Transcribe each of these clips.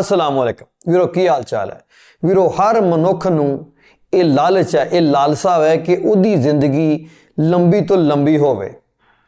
ਅਸਲਾਮ ਵਾਲੇਕਮ ਵੀਰੋ, ਕੀ ਹਾਲ ਚਾਲ ਹੈ? ਵੀਰੋ, ਹਰ ਮਨੁੱਖ ਨੂੰ ਇਹ ਲਾਲਚ ਹੈ, ਇਹ ਲਾਲਸਾ ਹੈ ਕਿ ਉਹਦੀ ਜ਼ਿੰਦਗੀ ਲੰਬੀ ਤੋਂ ਲੰਬੀ ਹੋਵੇ।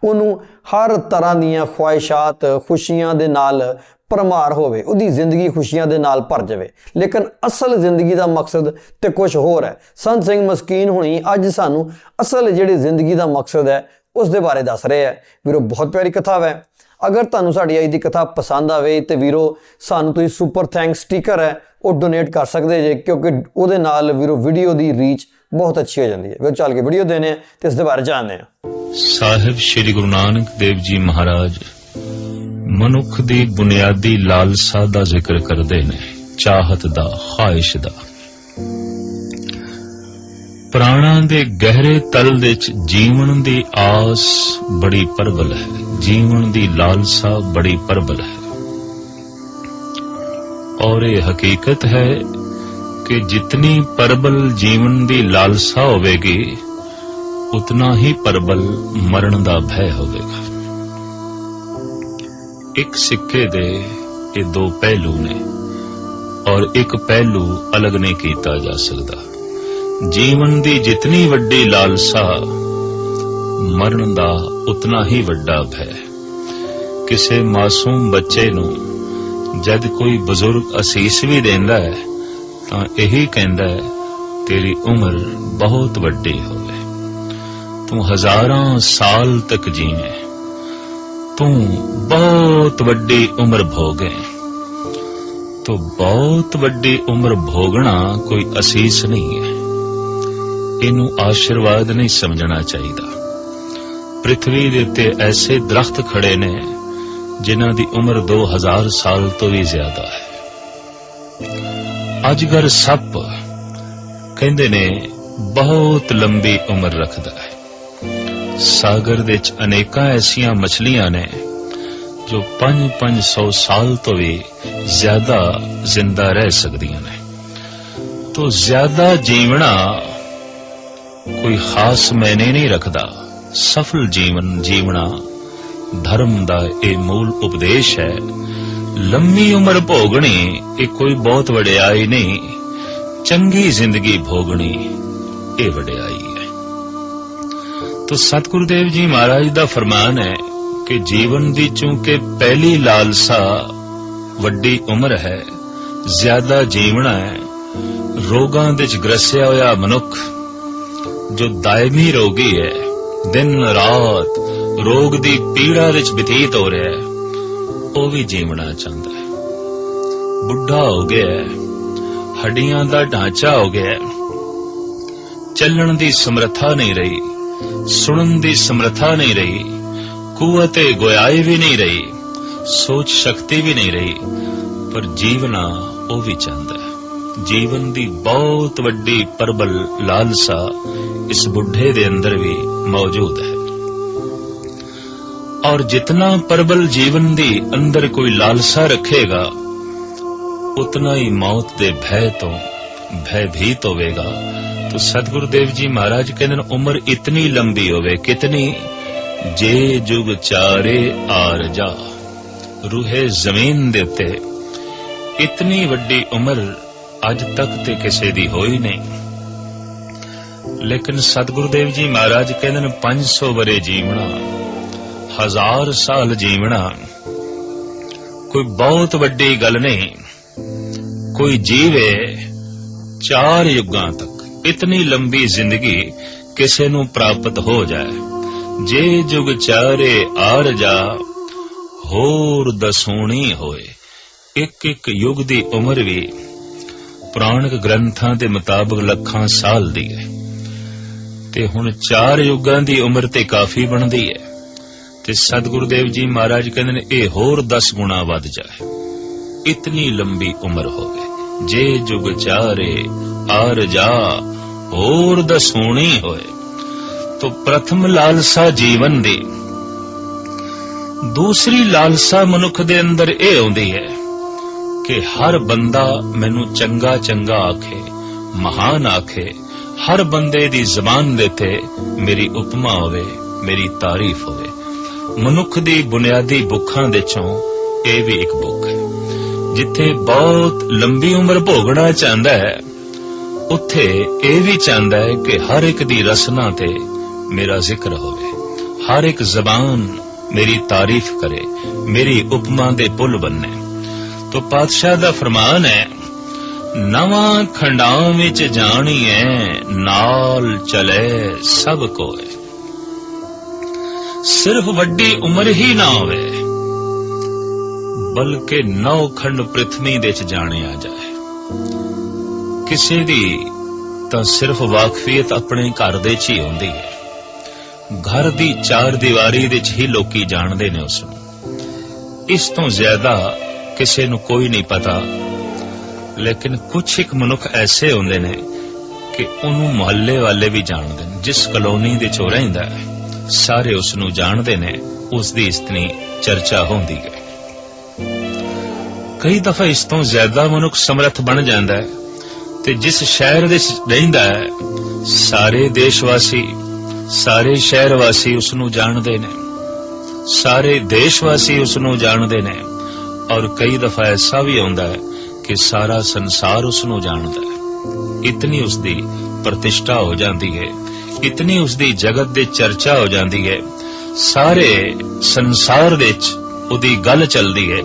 ਉਹਨੂੰ ਹਰ ਤਰ੍ਹਾਂ ਦੀਆਂ ਖੁਆਇਸ਼ਾਤ, ਖੁਸ਼ੀਆਂ ਦੇ ਨਾਲ ਪਰਮਾਰ ਹੋਵੇ। ਉਹਦੀ ਜ਼ਿੰਦਗੀ ਖੁਸ਼ੀਆਂ ਦੇ ਨਾਲ ਭਰ ਜਾਵੇ। ਲੇਕਿਨ ਅਸਲ ਜ਼ਿੰਦਗੀ ਦਾ ਮਕਸਦ ਤੇ ਕੁਝ ਹੋਰ ਹੈ। ਸੰਤ ਸਿੰਘ ਮਸਕੀਨ ਹੁਣੀ ਅੱਜ ਸਾਨੂੰ ਅਸਲ ਜਿਹੜੀ ਜ਼ਿੰਦਗੀ ਦਾ ਮਕਸਦ ਹੈ, ਉਸ ਦੇ ਬਾਰੇ ਦੱਸ ਰਹੇ ਹੈ। ਵੀਰੋ, ਬਹੁਤ ਪਿਆਰੀ ਕਥਾ ਹੈ। ਅਗਰ ਤੁਹਾਨੂੰ ਸਾਡੀ ਅੱਜ ਦੀ ਕਥਾ ਪਸੰਦ ਆਵੇ ਤੇ ਵੀਰੋ, ਸਾਨੂੰ ਤੁਸੀਂ ਸੁਪਰ ਥੈਂਕਸ ਸਟicker ਹੈ, ਉਹ ਡੋਨੇਟ ਕਰ ਸਕਦੇ ਜੇ, ਕਿਉਂਕਿ ਉਹਦੇ ਨਾਲ ਵੀਰੋ ਵੀਡੀਓ ਦੀ ਰੀਚ ਬਹੁਤ ਅੱਛੀ ਹੋ ਜਾਂਦੀ ਹੈ। ਵੀਰੋ, ਚੱਲ ਕੇ ਵੀਡੀਓ ਦੇਣੇ ਆ ਤੇ ਇਸ ਦੇ ਬਾਰੇ ਜਾਣਦੇ ਆ ਸਾਹਿਬ ਸ੍ਰੀ ਗੁਰੂ ਨਾਨਕ ਦੇਵ ਜੀ ਮਹਾਰਾਜ, ਮਨੁੱਖ ਦੀ ਬੁਨਿਆਦੀ ਲਾਲਸਾ ਦਾ ਜ਼ਿਕਰ ਕਰਦੇ ਨੇ, ਚਾਹਤ ਦਾ, ਖਾਹਿਸ਼ ਦਾ। ਪ੍ਰਾਣਾਂ ਦੇ ਗਹਿਰੇ ਤਲ ਵਿੱਚ ਜੀਵਨ ਦੀ ਆਸ ਬੜੀ ਪ੍ਰਬਲ ਹੈ। ਜੀਵਨ ਦੀ ਲਾਲਸਾ ਬੜੀ ਪ੍ਰਬਲ ਹੈ। ਔਰ ਇਹ ਹਕੀਕਤ ਹੈ ਕਿ ਜਿਤਨੀ ਪ੍ਰਬਲ ਜੀਵਨ ਦੀ ਲਾਲਸਾ ਹੋਵੇਗੀ, ਉਤਨਾ ਹੀ ਪ੍ਰਬਲ ਮਰਨ ਦਾ ਭੈ ਹੋਵੇਗਾ। ਇੱਕ ਸਿੱਕੇ ਦੇ ਇਹ ਦੋ ਪਹਿਲੂ ਨੇ, ਔਰ ਇੱਕ ਪਹਿਲੂ ਅਲੱਗ ਨਹੀਂ ਕੀਤਾ ਜਾ ਸਕਦਾ। ਜੀਵਨ ਦੀ ਜਿਤਨੀ ਵੱਡੀ ਲਾਲਸਾ, ਮਰਨ ਦਾ ਉਤਨਾ ਹੀ ਵੱਡਾ ਭੈ। ਕਿਸੇ ਮਾਸੂਮ ਬੱਚੇ ਨੂੰ ਜਦ ਕੋਈ ਬਜ਼ੁਰਗ ਅਸੀਸ ਵੀ ਦਿੰਦਾ ਹੈ, ਤਾਂ ਇਹੀ ਕਹਿੰਦਾ ਹੈ, ਤੇਰੀ ਉਮਰ ਬਹੁਤ ਵੱਡੀ ਹੋਵੇ। ਤੂੰ ਹਜ਼ਾਰਾਂ ਸਾਲ ਤੱਕ ਜੀਵੇਂ। ਤੂੰ ਬਹੁਤ ਵੱਡੀ ਉਮਰ ਭੋਗੇ। ਤੋ ਬਹੁਤ ਵੱਡੀ ਉਮਰ ਭੋਗਣਾ ਕੋਈ ਅਸੀਸ ਨਹੀਂ ਹੈ। ਇਹਨੂੰ ਆਸ਼ੀਰਵਾਦ ਨਹੀਂ ਸਮਝਣਾ ਚਾਹੀਦਾ। ਪ੍ਰithvi ਦੇ ਉੱਤੇ ਐਸੇ ਦਰਖਤ ਖੜੇ ਨੇ, ਜਿਨ੍ਹਾਂ ਦੀ ਉਮਰ 2000 ਸਾਲ ਤੋਂ ਵੀ ਜ਼ਿਆਦਾ ਹੈ। ਅਜਗਰ ਸੱਪ ਕਹਿੰਦੇ ਨੇ, ਬਹੁਤ ਲੰਬੀ ਉਮਰ ਰੱਖਦਾ ਹੈ। ਸਾਗਰ ਦੇ ਵਿੱਚ ਅਨੇਕਾਂ ਐਸੀਆਂ ਮਛਲੀਆਂ ਨੇ, ਜੋ 5-500 ਸਾਲ ਤੋਂ ਵੀ ਜ਼ਿਆਦਾ ਜ਼ਿੰਦਾ ਰਹਿ ਸਕਦੀਆਂ ਨੇ। ਤੋਂ ਜ਼ਿਆਦਾ ਜੀਵਣਾ ਕੋਈ ਖਾਸ ਮੈਨੇ ਨਹੀਂ ਰੱਖਦਾ। ਸਫਲ ਜੀਵਨ ਜੀਵਣਾ ਧਰਮ ਦਾ ਇਹ ਮੂਲ ਉਪਦੇਸ਼ ਹੈ। ਲੰਮੀ ਉਮਰ ਭੋਗਣੀ, ਇਹ ਕੋਈ ਬਹੁਤ ਵਡਿਆਈ ਨਹੀਂ। ਚੰਗੀ ਜ਼ਿੰਦਗੀ ਭੋਗਣੀ, ਇਹ ਵਡਿਆਈ ਹੈ। ਤੋ ਸਤਿਗੁਰੂ ਦੇਵ ਜੀ ਮਹਾਰਾਜ ਦਾ ਫਰਮਾਨ ਹੈ ਕਿ ਜੀਵਨ ਦੀ ਚੂੰਕਿ ਪਹਿਲੀ ਲਾਲਸਾ ਵੱਡੀ ਉਮਰ ਹੈ। ਜ਼ਿਆਦਾ ਜੀਵਣਾ ਹੈ। ਰੋਗਾਂ ਵਿੱਚ ਗ੍ਰਸਿਆ ਹੋਇਆ ਮਨੁੱਖ ਜੋ ਦਾਇਮੀ ਰੋਗੀ ਹੈ, ਦਿਨ ਰਾਤ ਰੋਗ ਦੀ ਪੀੜਾ ਵਿੱਚ ਬਤੀਤ ਹੋ ਰਿਹਾ ਹੈ, ਉਹ ਵੀ ਜੀਵਣਾ ਚਾਹੁੰਦਾ ਹੈ। ਬੁੱਢਾ ਹੋ ਗਿਆ ਹੈ, ਹੱਡੀਆਂ ਦਾ ਢਾਂਚਾ ਹੋ ਗਿਆ ਹੈ। ਚੱਲਣ ਦੀ ਸਮਰੱਥਾ ਨਹੀਂ ਰਹੀ, ਸੁਣਨ ਦੀ ਸਮਰੱਥਾ ਨਹੀਂ ਰਹੀ ਕੂਵਤੇ ਗੋਇਆਈ ਵੀ ਨਹੀਂ ਰਹੀ, ਸੋਚ ਸ਼ਕਤੀ ਵੀ ਨਹੀਂ ਰਹੀ, ਪਰ ਜੀਵਨਾ ਉਹ ਵੀ ਚਾਹੁੰਦਾ ਹੈ। ਜੀਵਨ ਦੀ ਬਹੁਤ ਵੱਡੀ ਪਰਬਲ ਲਾਲਸਾ ਇਸ ਬੁੱਢੇ ਦੇ ਅੰਦਰ ਵੀ ਮੌਜੂਦ ਹੈ। ਔਰ ਜਿਤਨਾ ਪਰਬਲ ਜੀਵਨ ਦੀ ਅੰਦਰ ਕੋਈ ਲਾਲਸਾ ਰੱਖੇਗਾ, ਉਤਨਾ ਹੀ ਮੌਤ ਦੇ ਭੈ ਤੋਂ, ਭੈਭੀਤ ਹੋਵੇਗਾ। ਤੋ ਸਤਿਗੁਰੂ ਦੇਵ ਜੀ ਮਹਾਰਾਜ ਕਹਿੰਦੇ ਨੇ, ਉਮਰ ਇਤਨੀ ਲੰਬੀ ਹੋਵੇ ਕਿਤਨੀ, ਜੇ ਜੁਗ ਚਾਰੇ ਆਰ ਜਾ। ਰੂਹੇ ਜ਼ਮੀਨ ਦੇ ਉੱਤੇ, ਇਤਨੀ ਵੱਡੀ ਉਮਰ ਅੱਜ ਤੱਕ ਤੇ ਕਿਸੇ ਦੀ ਹੋਈ ਨਹੀਂ। ਲੇਕਿਨ ਸਤਿਗੁਰੂ ਦੇਵ ਜੀ ਮਹਾਰਾਜ ਕਹਿੰਦੇ ਨੇ 500 ਬਰੇ ਜੀਵਣਾ, ਹਜ਼ਾਰ ਸਾਲ ਜੀਵਣਾ। ਕੋਈ ਬਹੁਤ ਵੱਡੀ ਗੱਲ ਨਹੀਂ, ਕੋਈ ਜੀਵੇ ਚਾਰ ਯੁੱਗਾਂ ਤੱਕ, ਇਤਨੀ ਲੰਬੀ ਜ਼ਿੰਦਗੀ ਕਿਸੇ ਨੂੰ ਪ੍ਰਾਪਤ ਹੋ ਜਾਏ। ਜੇ ਜੁਗ ਚਾਰੇ ਆਰ ਜਾ, ਹੋਰ ਦਸੂਣੀ ਹੋਏ। ਇੱਕ ਇੱਕ ਯੁੱਗ ਦੀ ਉਮਰ ਵੀ ਪੁਰਾਣਕ ਗ੍ਰੰਥਾਂ ਦੇ ਮੁਤਾਬਕ ਲੱਖਾਂ ਸਾਲ ਦੀ ਹੈ। ਤੇ ਹੁਣ ਚਾਰ ਯੁੱਗਾਂ ਦੀ ਉਮਰ ਤੇ ਕਾਫੀ ਬਣਦੀ ਹੈ। ਤੇ ਸਤਿਗੁਰੂ ਦੇਵ ਜੀ ਮਹਾਰਾਜ ਕਹਿੰਦੇ ਨੇ, ਇਹ ਹੋਰ 10 ਗੁਣਾ ਵੱਧ ਜਾਏ। ਇਤਨੀ ਲੰਬੀ ਉਮਰ ਹੋਵੇ ਜੇ ਜੁਗ ਚਾਰੇ, ਆਰ ਜਾ, ਹੋਰ ਦਸੂਣੀ ਹੋਏ। ਤੋ ਪ੍ਰਥਮ ਲਾਲਸਾ ਜੀਵਨ ਦੀ। ਦੂਸਰੀ ਲਾਲਸਾ ਮਨੁੱਖ ਦੇ ਅੰਦਰ ਇਹ ਆਉਂਦੀ ਹੈ ਕਿ ਹਰ ਬੰਦਾ ਮੈਨੂੰ ਚੰਗਾ ਚੰਗਾ ਆਖੇ, ਮਹਾਨ ਆਖੇ ਹਰ ਬੰਦੇ ਦੀ ਜ਼ਬਾਨ ਦੇ ਤੇ ਮੇਰੀ ਉਪਮਾ ਹੋਵੇ, ਮੇਰੀ ਤਾਰੀਫ ਹੋਵੇ। ਮਨੁੱਖ ਦੀ ਬੁਨਿਆਦੀ ਭੁੱਖਾਂ ਦੇ ਚੋਂ ਇਹ ਵੀ ਇੱਕ ਭੁੱਖ ਹੈ। ਜਿੱਥੇ ਬਹੁਤ ਲੰਬੀ ਉਮਰ ਭੋਗਣਾ ਚਾਹੁੰਦਾ ਹੈ, ਉੱਥੇ ਇਹ ਵੀ ਚਾਹੁੰਦਾ ਹੈ ਕਿ ਹਰ ਇੱਕ ਦੀ ਰਸਨਾ ਤੇ ਮੇਰਾ ਜ਼ਿਕਰ ਹੋਵੇ। ਹਰ ਇੱਕ ਜ਼ਬਾਨ ਮੇਰੀ ਤਾਰੀਫ ਕਰੇ, ਮੇਰੀ ਉਪਮਾ ਦੇ ਪੁੱਲ ਬੰਨੇ। ਤੋ ਪਾਤਸ਼ਾਹ ਦਾ ਫਰਮਾਨ ਹੈ ਨਵਾਂ ਖੰਡਾਂ ਵਿੱਚ ਜਾਣੀਏ ਨਾਲ ਚਲੇ ਸਭ ਕੋਏ। ਸਿਰਫ ਵੱਡੀ ਉਮਰ ਹੀ ਨਾ ਹੋਵੇ, ਬਲਕਿ ਨੌ ਖੰਡ ਪ੍ਰithvi ਦੇ ਚ ਜਾਣਿਆ ਜਾਏ। ਕਿਸੇ ਦੀ ਤਾਂ ਸਿਰਫ ਵਾਕਫੀਅਤ ਆਪਣੇ ਘਰ ਦੇ ਚ ਹੀ ਹੁੰਦੀ ਹੈ। ਘਰ ਦੀ ਚਾਰ ਦੀਵਾਰੀ ਵਿੱਚ ਹੀ ਲੋਕੀ ਜਾਣਦੇ ਨੇ ਉਸ ਨੂੰ। ਇਸ ਤੋਂ ਜ਼ਿਆਦਾ ਕਿਸੇ ਨੂੰ ਕੋਈ ਨਹੀਂ ਪਤਾ ਲੇਕਿਨ ਕੁਝ ਇੱਕ ਮਨੁੱਖ ਐਸੇ ਹੁੰਦੇ ਨੇ ਕਿ ਉਹਨੂੰ ਮੁਹੱਲੇ ਵਾਲੇ ਵੀ ਜਾਣਦੇ ਨੇ, ਜਿਸ ਕਲੋਨੀ ਦੇ ਚ ਰਹਿੰਦਾ ਹੈ। ਸਾਰੇ ਉਸ ਨੂੰ ਜਾਣਦੇ ਨੇ, ਉਸ ਦੀ ਇਤਨੀ ਚਰਚਾ ਹੁੰਦੀ ਹੈ। ਕਈ ਦਫਾ ਇਸ ਤੋਂ ਜ਼ਿਆਦਾ ਮਨੁੱਖ ਸਮਰੱਥ ਬਣ ਜਾਂਦਾ ਹੈ ਤੇ ਜਿਸ ਸ਼ਹਿਰ ਦੇ ਰਹਿੰਦਾ ਹੈ, ਸਾਰੇ ਦੇਸ਼ ਵਾਸੀ ਸਾਰੇ ਸ਼ਹਿਰ ਵਾਸੀ ਉਸ ਨੂੰ ਜਾਣਦੇ ਨੇ। ਸਾਰੇ ਦੇਸ਼ ਵਾਸੀ ਉਸ ਨੂੰ ਜਾਣਦੇ ਨੇ ਔਰ ਕਈ ਦਫਾ ਐਸਾ ਵੀ ਹੁੰਦਾ ਹੈ ਕਿ ਸਾਰਾ ਸੰਸਾਰ ਉਸ ਨੂੰ ਜਾਣਦਾ ਹੈ। ਇਤਨੀ ਉਸ ਦੀ ਪ੍ਰਤਿਸ਼ਠਾ ਹੋ ਜਾਂਦੀ ਹੈ। ਇਤਨੀ ਉਸ ਦੀ ਜਗਤ ਦੇ ਚਰਚਾ ਹੋ ਜਾਂਦੀ ਹੈ। ਸਾਰੇ ਸੰਸਾਰ ਵਿੱਚ ਉਹਦੀ ਗੱਲ ਚੱਲਦੀ ਹੈ।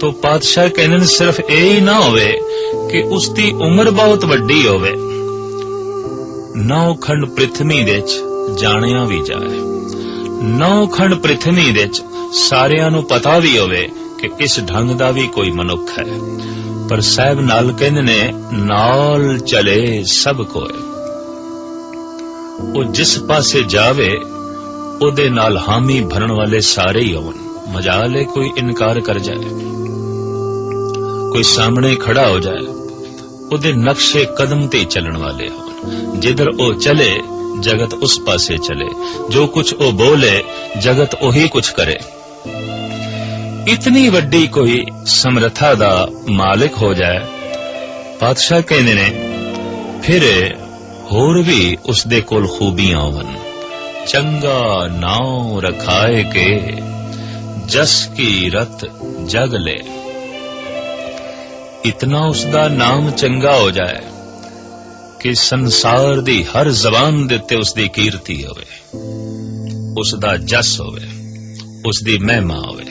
ਤੋ ਪਾਤਸ਼ਾਹ ਕਹਿੰਦੇ ਨੇ ਸਿਰਫ ਇਹ ਹੀ ਨਾ ਹੋਵੇ ਕਿ ਉਸ ਦੀ ਉਮਰ ਬਹੁਤ ਵੱਡੀ ਹੋਵੇ। ਨੌ ਖੰਡ ਪ੍ਰithvi ਵਿੱਚ ਜਾਣਿਆ ਵੀ ਜਾਏ। ਨੌ ਖੰਡ ਪ੍ਰithvi ਵਿੱਚ ਸਾਰਿਆਂ ਨੂੰ ਪਤਾ ਵੀ ਹੋਵੇ ਕਿ ਇਸ ਢੰਗ ਦਾ ਵੀ ਕੋਈ ਮਨੁੱਖ ਹੈ। ਪਰ ਸਾਹਿਬ ਨਾਲ ਕਹਿੰਦੇ ਨੇ, ਨਾਲ ਚਲੇ ਸਭ ਕੋਏ ਉਹ ਜਿਸ ਪਾਸੇ ਜਾਵੇ, ਉਹਦੇ ਨਾਲ ਹਾਮੀ ਭਰਨ ਵਾਲੇ ਸਾਰੇ ਹੀ ਹੋਣ ਮਜਾਲੇ ਕੋਈ ਇਨਕਾਰ ਕਰ ਜਾਏ। ਕੋਈ ਸਾਹਮਣੇ ਖੜਾ ਹੋ ਜਾਏ, ਉਹਦੇ ਨਕਸ਼ੇ ਕਦਮ ਤੇ ਹੀ ਚੱਲਣ ਵਾਲੇ ਹੋਣ। ਜਿੱਧਰ ਉਹ ਚਲੇ, ਜਗਤ ਉਸ ਪਾਸੇ ਚਲੇ। ਜੋ ਕੁਝ ਉਹ ਬੋਲੇ, ਜਗਤ ਉਹੀ ਕੁਝ ਕਰੇ। ਇਤਨੀ ਵੱਡੀ ਕੋਈ ਸਮਰੱਥਾ ਦਾ ਮਾਲਕ ਹੋ ਜਾਏ, ਪਾਤਸ਼ਾਹ ਕਹਿੰਦੇ ਨੇ, ਫਿਰ ਹੋਰ ਵੀ ਉਸ ਦੇ ਕੋਲ ਖੂਬੀਆਂ ਹੋਣ ਚੰਗਾ ਨਾਉ ਰਖਾਏ ਕੇ, ਜਸ ਕੀ ਰਤ ਜਗ ਲੈ। ਇਤਨਾ ਉਸ ਦਾ ਨਾਮ ਚੰਗਾ ਹੋ ਜਾਏ ਕਿ ਸੰਸਾਰ ਦੀ ਹਰ ਜ਼ਬਾਨ ਦੇ ਉੱਤੇ ਉਸ ਦੀ ਕੀਰਤੀ ਹੋਵੇ ਉਸ ਦਾ ਜਸ ਹੋਵੇ ਉਸ ਦੀ ਮਹਿਮਾ ਹੋਵੇ।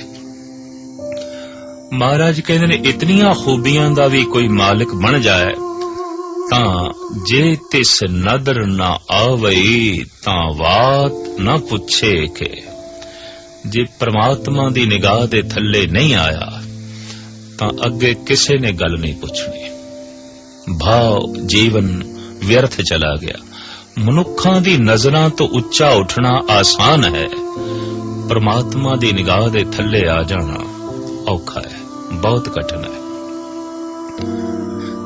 ਮਹਾਰਾਜ ਕਹਿੰਦੇ ਨੇ, ਇਤਨੀਆਂ ਖੂਬੀਆਂ ਦਾ ਵੀ ਕੋਈ ਮਾਲਕ ਬਣ ਜਾਏ, ਤਾਂ ਜੇ ਤਿਸ ਨਦਰ ਨਾ ਆਵਈ, ਤਾਂ ਬਾਤ ਨਾ ਪੁੱਛੇ ਕਿ। ਜੇ ਪ੍ਰਮਾਤਮਾ ਦੀ ਨਿਗਾਹ ਦੇ ਥੱਲੇ ਨਹੀਂ ਆਇਆ, ਤਾਂ ਅੱਗੇ ਕਿਸੇ ਨੇ ਗੱਲ ਨਹੀਂ ਪੁੱਛਣੀ। ਭਾਵ ਜੀਵਨ ਵਿਅਰਥ ਚਲਾ ਗਿਆ। ਮਨੁੱਖਾਂ ਦੀ ਨਜ਼ਰਾਂ ਤੋਂ ਉੱਚਾ ਉੱਠਣਾ ਆਸਾਨ ਹੈ। ਪਰਮਾਤਮਾ ਦੀ ਨਿਗਾਹ ਦੇ ਥੱਲੇ ਆ ਜਾਣਾ ਔਖਾ ਹੈ। ਬਹੁਤ ਕਠਿਨ ਹੈ।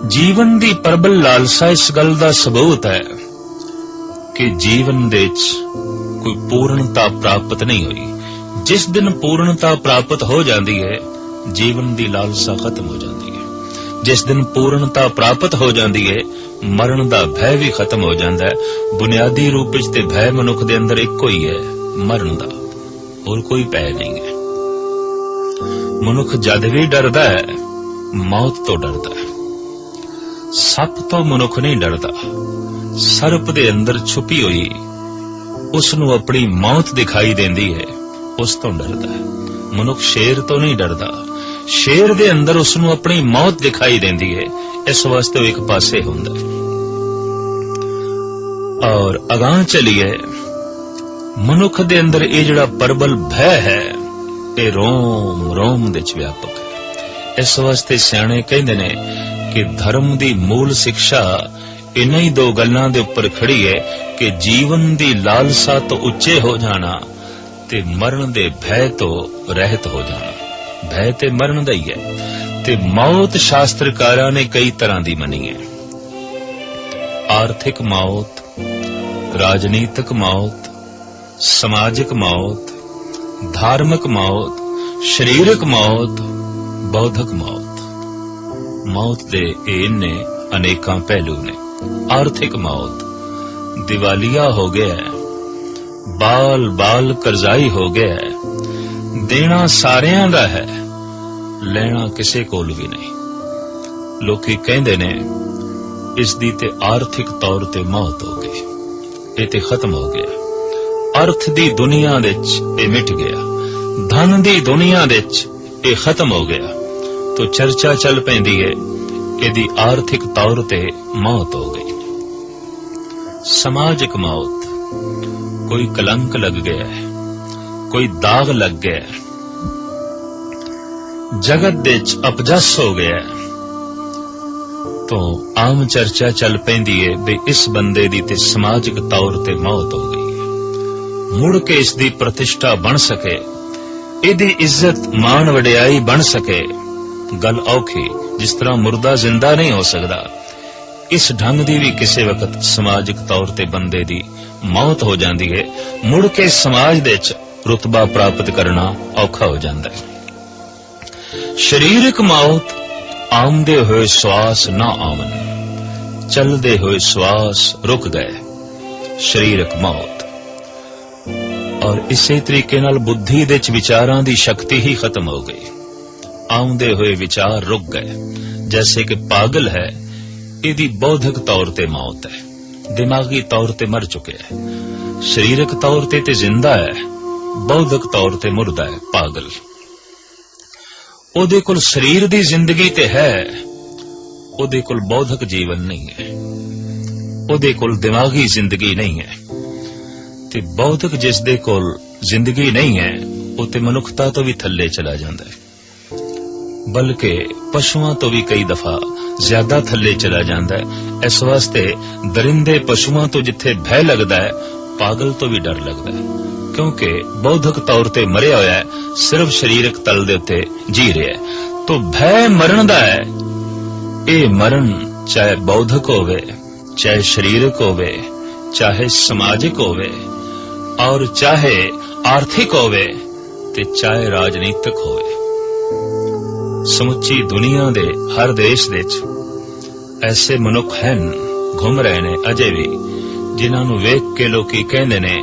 ਜੀਵਨ ਦੀ ਪ੍ਰਬਲ ਲਾਲਸਾ ਇਸ ਗੱਲ ਦਾ ਸਬੂਤ ਹੈ ਕਿ ਜੀਵਨ ਦੇ ਵਿੱਚ ਕੋਈ ਪੂਰਨਤਾ ਪ੍ਰਾਪਤ ਨਹੀਂ ਹੋਈ। ਜਿਸ ਦਿਨ ਪੂਰਨਤਾ ਪ੍ਰਾਪਤ ਹੋ ਜਾਂਦੀ ਹੈ, ਜੀਵਨ ਦੀ ਲਾਲਸਾ ਖਤਮ ਹੋ ਜਾਂਦੀ ਹੈ। ਜਿਸ ਦਿਨ ਪੂਰਨਤਾ ਪ੍ਰਾਪਤ ਹੋ ਜਾਂਦੀ ਹੈ, ਮਰਨ ਦਾ ਭੈ ਵੀ ਖਤਮ ਹੋ ਜਾਂਦਾ ਹੈ। ਬੁਨਿਆਦੀ ਰੂਪ ਵਿੱਚ ਤੇ ਭੈ ਮਨੁੱਖ ਦੇ ਅੰਦਰ ਇੱਕੋ ਹੀ ਹੈ, ਮਰਨ ਦਾ। ਹੋਰ ਕੋਈ ਭੈ ਨਹੀਂ ਹੈ। ਮਨੁੱਖ ਜਦ ਵੀ ਡਰਦਾ ਹੈ, ਮੌਤ ਤੋਂ ਡਰਦਾ ਹੈ। ਸੱਪ ਤੋਂ ਮਨੁੱਖ ਨਹੀਂ ਡਰਦਾ। ਸਰਪ ਦੇ ਅੰਦਰ ਛੁਪੀ ਹੋਈ ਉਸ ਨੂੰ ਆਪਣੀ ਮੌਤ ਦਿਖਾਈ ਦਿੰਦੀ ਹੈ, ਉਸ ਤੋਂ ਡਰਦਾ ਹੈ। ਮਨੁੱਖ ਸ਼ੇਰ ਤੋਂ ਨਹੀਂ ਡਰਦਾ। ਸ਼ੇਰ ਦੇ ਅੰਦਰ ਉਸ ਨੂੰ ਆਪਣੀ ਮੌਤ ਦਿਖਾਈ ਦਿੰਦੀ ਹੈ, ਇਸ ਵਾਸਤੇ ਉਹ ਇੱਕ ਪਾਸੇ ਹੁੰਦਾ ਔਰ ਅਗਾਹ ਚਲੀਏ, ਮਨੁੱਖ ਦੇ ਅੰਦਰ ਇਹ ਜਿਹੜਾ ਪਰਬਲ ਭੈ ਹੈ ਇਹ ਰੋਮ ਰੋਮ ਦੇ ਚ ਵਿਆਪਕ ਹੈ। ਇਸ ਵਾਸਤੇ ਸਿਆਣੇ ਕਹਿੰਦੇ ਨੇ ਕਿ ਧਰਮ ਦੀ ਮੂਲ ਸਿੱਖਿਆ ਇਨ੍ਹਾਂ ਹੀ ਦੋ ਗੱਲਾਂ ਦੇ ਉੱਪਰ ਖੜੀ ਹੈ ਕਿ ਜੀਵਨ ਦੀ ਲਾਲਸਾ ਤੋਂ ਉੱਚੇ ਹੋ ਜਾਣਾ ਤੇ ਮਰਨ ਦੇ ਭੈ ਤੋਂ ਰਹਿਤ ਹੋ ਜਾਣਾ। ਭੈ ਤੇ ਮਰਨ ਦਾ ਹੀ ਹੈ ਤੇ ਮੌਤ ਸ਼ਾਸਤਰਕਾਰਾਂ ਨੇ ਕਈ ਤਰ੍ਹਾਂ ਦੀ ਮੰਨੀ ਹੈ। ਆਰਥਿਕ ਮੌਤ, ਰਾਜਨੀਤਿਕ ਮੌਤ, ਸਮਾਜਿਕ ਮੌਤ ਧਾਰਮਿਕ ਮੌਤ, ਸਰੀਰਕ ਮੌਤ, ਬੌਧਿਕ ਮੌਤ। ਮੌਤ ਦੇ ਇਹ ਅਨੇਕਾਂ ਪਹਿਲੂ ਨੇ। ਆਰਥਿਕ ਮੌਤ, ਦਿਵਾਲੀਆ ਹੋ ਗਿਆ ਬਾਲ ਬਾਲ ਕਰਜ਼ਾਈ ਹੋ ਗਿਆ ਦੇਣਾ ਸਾਰਿਆਂ ਦਾ ਹੈ, ਲੈਣਾ ਕਿਸੇ ਕੋਲ ਵੀ ਨਹੀਂ। ਲੋਕੀ ਕਹਿੰਦੇ ਨੇ, ਇਸ ਦੀ ਤੇ ਆਰਥਿਕ ਤੌਰ ਤੇ ਮੌਤ ਹੋ ਗਈ। ਇਹ ਤੇ ਖਤਮ ਹੋ ਗਿਆ। ਅਰਥ ਦੀ ਦੁਨੀਆ ਦੇ ਵਿੱਚ ਇਹ ਮਿਟ ਗਿਆ। ਧਨ ਦੀ ਦੁਨੀਆ ਦੇ ਵਿੱਚ ਇਹ ਖਤਮ ਹੋ ਗਿਆ। ਤੋ ਚਰਚਾ ਚੱਲ ਪੈਂਦੀ ਹੈ ਇਹਦੀ ਆਰਥਿਕ ਤੌਰ ਤੇ ਮੌਤ ਹੋ ਗਈ। ਸਮਾਜਿਕ ਮੌਤ। ਕੋਈ ਕਲੰਕ ਲੱਗ ਗਿਆ ਹੈ, ਕੋਈ ਦਾਗ ਲੱਗ ਗਿਆ ਹੈ। ਜਗਤ ਦੇ ਚ ਅਪਜਸ ਹੋ ਗਿਆ ਹੈ। ਤੋ ਆਮ ਚਰਚਾ ਚੱਲ ਪੈਂਦੀ ਏ ਵੀ ਇਸ ਬੰਦੇ ਦੀ ਤੇ ਸਮਾਜਿਕ ਤੌਰ ਤੇ ਮੌਤ ਹੋ ਗਈ। ਮੁੜ ਕੇ ਇਸ ਦੀ ਪ੍ਰਤਿਸ਼ਠਾ ਬਣ ਸਕੇ। ਇਹਦੀ ਇੱਜ਼ਤ ਮਾਣ ਵਡਿਆਈ ਬਣ ਸਕੇ। ਗੱਲ ਔਖੀ, ਜਿਸ ਤਰ੍ਹਾਂ ਮੁਰਦਾ ਜ਼ਿੰਦਾ ਨਹੀਂ ਹੋ ਸਕਦਾ। ਇਸ ਢੰਗ ਦੀ ਵੀ ਕਿਸੇ ਵਕਤ ਸਮਾਜਿਕ ਤੌਰ ਤੇ ਬੰਦੇ ਦੀ ਮੌਤ ਹੋ ਜਾਂਦੀ ਹੈ। ਮੁੜ ਕੇ ਸਮਾਜ ਦੇ ਵਿੱਚ ਰੁਤਬਾ ਪ੍ਰਾਪਤ ਕਰਨਾ ਔਖਾ ਹੋ ਜਾਂਦਾ ਹੈ। ਸਰੀਰਕ ਮੌਤ, ਆਉਂਦੇ ਹੋਏ ਸਵਾਸ ਨਾ ਆਵਨ ਚਲਦੇ ਹੋਏ ਸਵਾਸ ਰੁਕ ਗਏ। ਸਰੀਰਕ ਮੌਤ। ਔਰ ਇਸੇ ਤਰੀਕੇ ਨਾਲ ਬੁੱਧੀ ਦੇ ਚ ਵਿਚਾਰਾਂ ਦੀ ਸ਼ਕਤੀ ਹੀ ਖਤਮ ਹੋ ਗਈ। ਆਉਂਦੇ ਹੋਏ ਵਿਚਾਰ ਰੁਕ ਗਏ। ਜੈਸੇ ਕਿ ਪਾਗਲ ਹੈ, ਇਹਦੀ ਬੌਧਿਕ ਤੌਰ ਤੇ ਮੌਤ ਹੈ। ਦਿਮਾਗੀ ਤੌਰ ਤੇ ਮਰ ਚੁੱਕਿਆ ਹੈ। ਸਰੀਰਕ ਤੌਰ ਤੇ ਤੇ ਜ਼ਿੰਦਾ ਹੈ। ਬੌਧਿਕ ਤੌਰ ਤੇ ਮੁਰਦਾ ਹੈ, ਪਾਗਲ। ਉਹਦੇ ਕੋਲ ਸਰੀਰ ਦੀ ਜ਼ਿੰਦਗੀ ਤੇ ਹੈ। ਉਹਦੇ ਕੋਲ ਬੌਧਿਕ ਜੀਵਨ ਨਹੀਂ ਹੈ। ਉਹਦੇ ਕੋਲ ਦਿਮਾਗੀ ਜ਼ਿੰਦਗੀ ਨਹੀਂ ਹੈ। ਤੇ ਬੌਧਿਕ ਜਿਸ ਦੇ ਕੋਲ ਜ਼ਿੰਦਗੀ ਨਹੀਂ ਹੈ, ਉਹ ਤੇ ਮਨੁੱਖਤਾ ਤੋਂ ਵੀ ਥੱਲੇ ਚਲਾ ਜਾਂਦਾ ਹੈ। ਬਲਕਿ ਪਸ਼ੂਆਂ ਤੋਂ ਵੀ ਕਈ ਦਫਾ ਜ਼ਿਆਦਾ ਥੱਲੇ ਚਲਾ ਜਾਂਦਾ ਹੈ। ਇਸ ਵਾਸਤੇ ਦਰਿੰਦੇ ਪਸ਼ੂਆਂ ਤੋਂ ਜਿੱਥੇ ਭੈ ਲੱਗਦਾ ਹੈ, ਪਾਗਲ ਤੋਂ ਵੀ ਡਰ ਲੱਗਦਾ ਹੈ। ਕਿਉਂਕਿ ਬੌਧਿਕ ਤੌਰ ਤੇ ਮਰਿਆ ਹੋਇਆ ਹੈ, ਸਿਰਫ ਸਰੀਰਕ ਤਲ ਦੇ ਉੱਤੇ ਜੀ ਰਿਹਾ ਹੈ। ਤੋਂ ਭੈ ਮਰਨ ਦਾ ਹੈ, ਇਹ ਮਰਨ ਚਾਹੇ ਬੌਧਿਕ ਹੋਵੇ, ਚਾਹੇ ਸਰੀਰਕ ਹੋਵੇ, ਚਾਹੇ ਸਮਾਜਿਕ ਹੋਵੇ ਔਰ ਚਾਹੇ ਆਰਥਿਕ ਹੋਵੇ ਤੇ ਚਾਹੇ ਰਾਜਨੀਤਿਕ ਹੋਵੇ ਸਮੁੱਚੀ ਦੁਨੀਆ ਦੇ ਹਰ ਦੇਸ਼ ਵਿੱਚ ਐਸੇ ਮਨੁੱਖ ਹਨ ਘੁੰਮ ਰਹੇ ਨੇ ਅਜੇ ਵੀ ਜਿਨ੍ਹਾਂ ਨੂੰ ਵੇਖ ਕੇ ਲੋਕੀ ਕਹਿੰਦੇ ਨੇ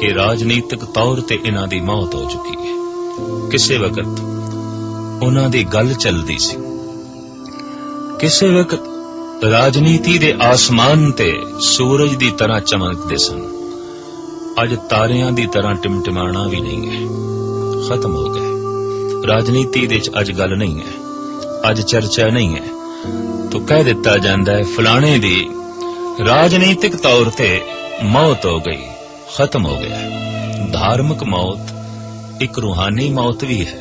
ਕਿ ਰਾਜਨੀਤਿਕ ਤੌਰ ਤੇ ਇਹਨਾਂ ਦੀ ਮੌਤ ਹੋ ਚੁੱਕੀ ਹੈ ਕਿਸੇ ਵਕਤ ਉਹਨਾਂ ਦੀ ਗੱਲ ਚੱਲਦੀ ਸੀ ਕਿਸੇ ਵਕਤ ਰਾਜਨੀਤੀ ਦੇ ਆਸਮਾਨ ਤੇ ਸੂਰਜ ਦੀ ਤਰ੍ਹਾਂ ਚਮਕਦੇ ਸਨ ਅੱਜ ਤਾਰਿਆਂ ਦੀ ਤਰ੍ਹਾਂ ਟਿਮਟਿਮਾਣਾ ਵੀ ਨਹੀਂ ਹੈ। ਖਤਮ ਹੋ ਗਏ। ਰਾਜਨੀਤੀ ਦੇ ਵਿੱਚ ਅੱਜ ਗੱਲ ਨਹੀਂ ਹੈ। ਅੱਜ ਚਰਚਾ ਨਹੀਂ ਹੈ। ਤਾਂ ਕਹਿ ਦਿੱਤਾ ਜਾਂਦਾ ਹੈ, ਫਲਾਣੇ ਦੀ ਰਾਜਨੀਤਿਕ ਤੌਰ ਤੇ ਮੌਤ ਹੋ ਗਈ, ਖਤਮ ਹੋ ਗਿਆ। ਧਾਰਮਿਕ ਮੌਤ, ਇੱਕ ਰੂਹਾਨੀ ਮੌਤ ਵੀ ਹੈ।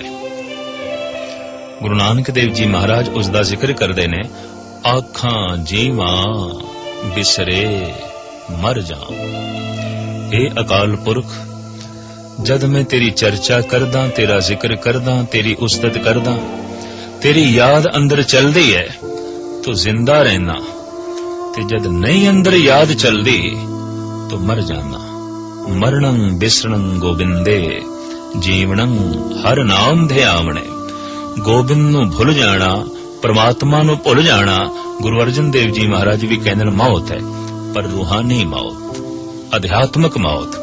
ਗੁਰੂ ਨਾਨਕ ਦੇਵ ਜੀ ਮਹਾਰਾਜ ਉਸ ਦਾ ਜ਼ਿਕਰ ਕਰਦੇ ਨੇ, ਆਖਾਂ ਜੀਵਾਂ ਬਿਸਰੇ ਮਰ ਜਾ ਇਹ ਅਕਾਲ ਪੁਰਖ, ਜਦ ਮੈਂ ਤੇਰੀ ਚਰਚਾ ਕਰਦਾ, ਤੇਰਾ ਜ਼ਿਕਰ ਕਰਦਾ, ਤੇਰੀ ਉਸਤਤ ਕਰਦਾ, ਤੇਰੀ ਯਾਦ ਅੰਦਰ ਚੱਲਦੀ ਹੈ ਤੂੰ ਜ਼ਿੰਦਾ ਰਹਿਣਾ। ਤੇ ਜਦ ਨਹੀਂ ਅੰਦਰ ਯਾਦ ਚੱਲਦੀ, ਤੂੰ ਮਰ ਜਾਣਾ। ਮਰਣੰ ਬਿਸਰਣੰ ਗੋਬਿੰਦੇ ਜੀਵਣੰ ਹਰ ਨਾਮ ਧਿਆਵਣੇ। ਗੋਬਿੰਦ ਨੂੰ ਭੁੱਲ ਜਾਣਾ, ਪਰਮਾਤਮਾ ਨੂੰ ਭੁੱਲ ਜਾਣਾ, ਗੁਰੂ ਅਰਜਨ ਦੇਵ ਜੀ ਮਹਾਰਾਜ ਵੀ ਕਹਿੰਦੇ ਨੇ, ਮੌਤ ਹੈ, ਪਰ ਰੂਹਾਨੀ ਮੌਤ। ਅਧਿਆਤਮਕ ਮੌਤ।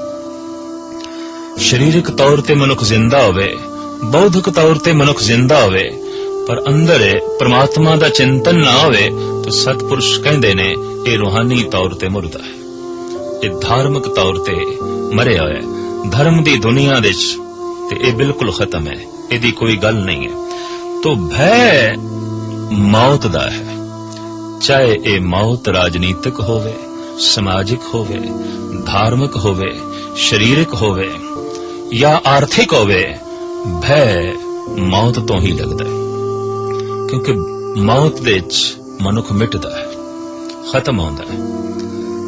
ਸਰੀਰਕ ਤੌਰ ਤੇ ਮਨੁੱਖ ਜ਼ਿੰਦਾ ਹੋਵੇ, ਬੌਧਿਕ ਤੌਰ ਤੇ ਮਨੁੱਖ ਜ਼ਿੰਦਾ ਹੋਵੇ, ਪਰ ਅੰਦਰ ਪ੍ਰਮਾਤਮਾ ਦਾ ਚਿੰਤਨ ਨਾ ਹੋਵੇ, ਤਾਂ ਸਤਪੁਰਸ਼ ਕਹਿੰਦੇ ਨੇ, ਇਹ ਰੂਹਾਨੀ ਤੌਰ ਤੇ ਮੁਰਦਾ ਹੈ। ਇਹ ਧਾਰਮਿਕ ਤੌਰ ਤੇ ਮਰਿਆ ਹੋਇਆ ਧਰਮ ਦੀ ਦੁਨੀਆ ਦੇ ਵਿੱਚ ਤੇ ਇਹ ਬਿਲਕੁਲ ਖਤਮ ਹੈ। ਇਹਦੀ ਕੋਈ ਗੱਲ ਨਹੀਂ ਹੈ। ਤੋ ਭੈ ਮੌਤ ਦਾ ਹੈ। ਚਾਹੇ ਇਹ ਮੌਤ ਰਾਜਨੀਤਿਕ ਹੋਵੇ ਸਮਾਜਿਕ ਹੋਵੇ ਧਾਰਮਿਕ ਹੋਵੇ ਸਰੀਰਕ ਹੋਵੇ ਜਾਂ ਆਰਥਿਕ ਹੋਵੇ ਭੈ ਮੌਤ ਤੋਂ ਹੀ ਲੱਗਦਾ ਹੈ ਕਿਉਂਕਿ ਮੌਤ ਵਿੱਚ ਮਨੁੱਖ ਮਿਟਦਾ ਹੈ ਖਤਮ ਹੁੰਦਾ ਹੈ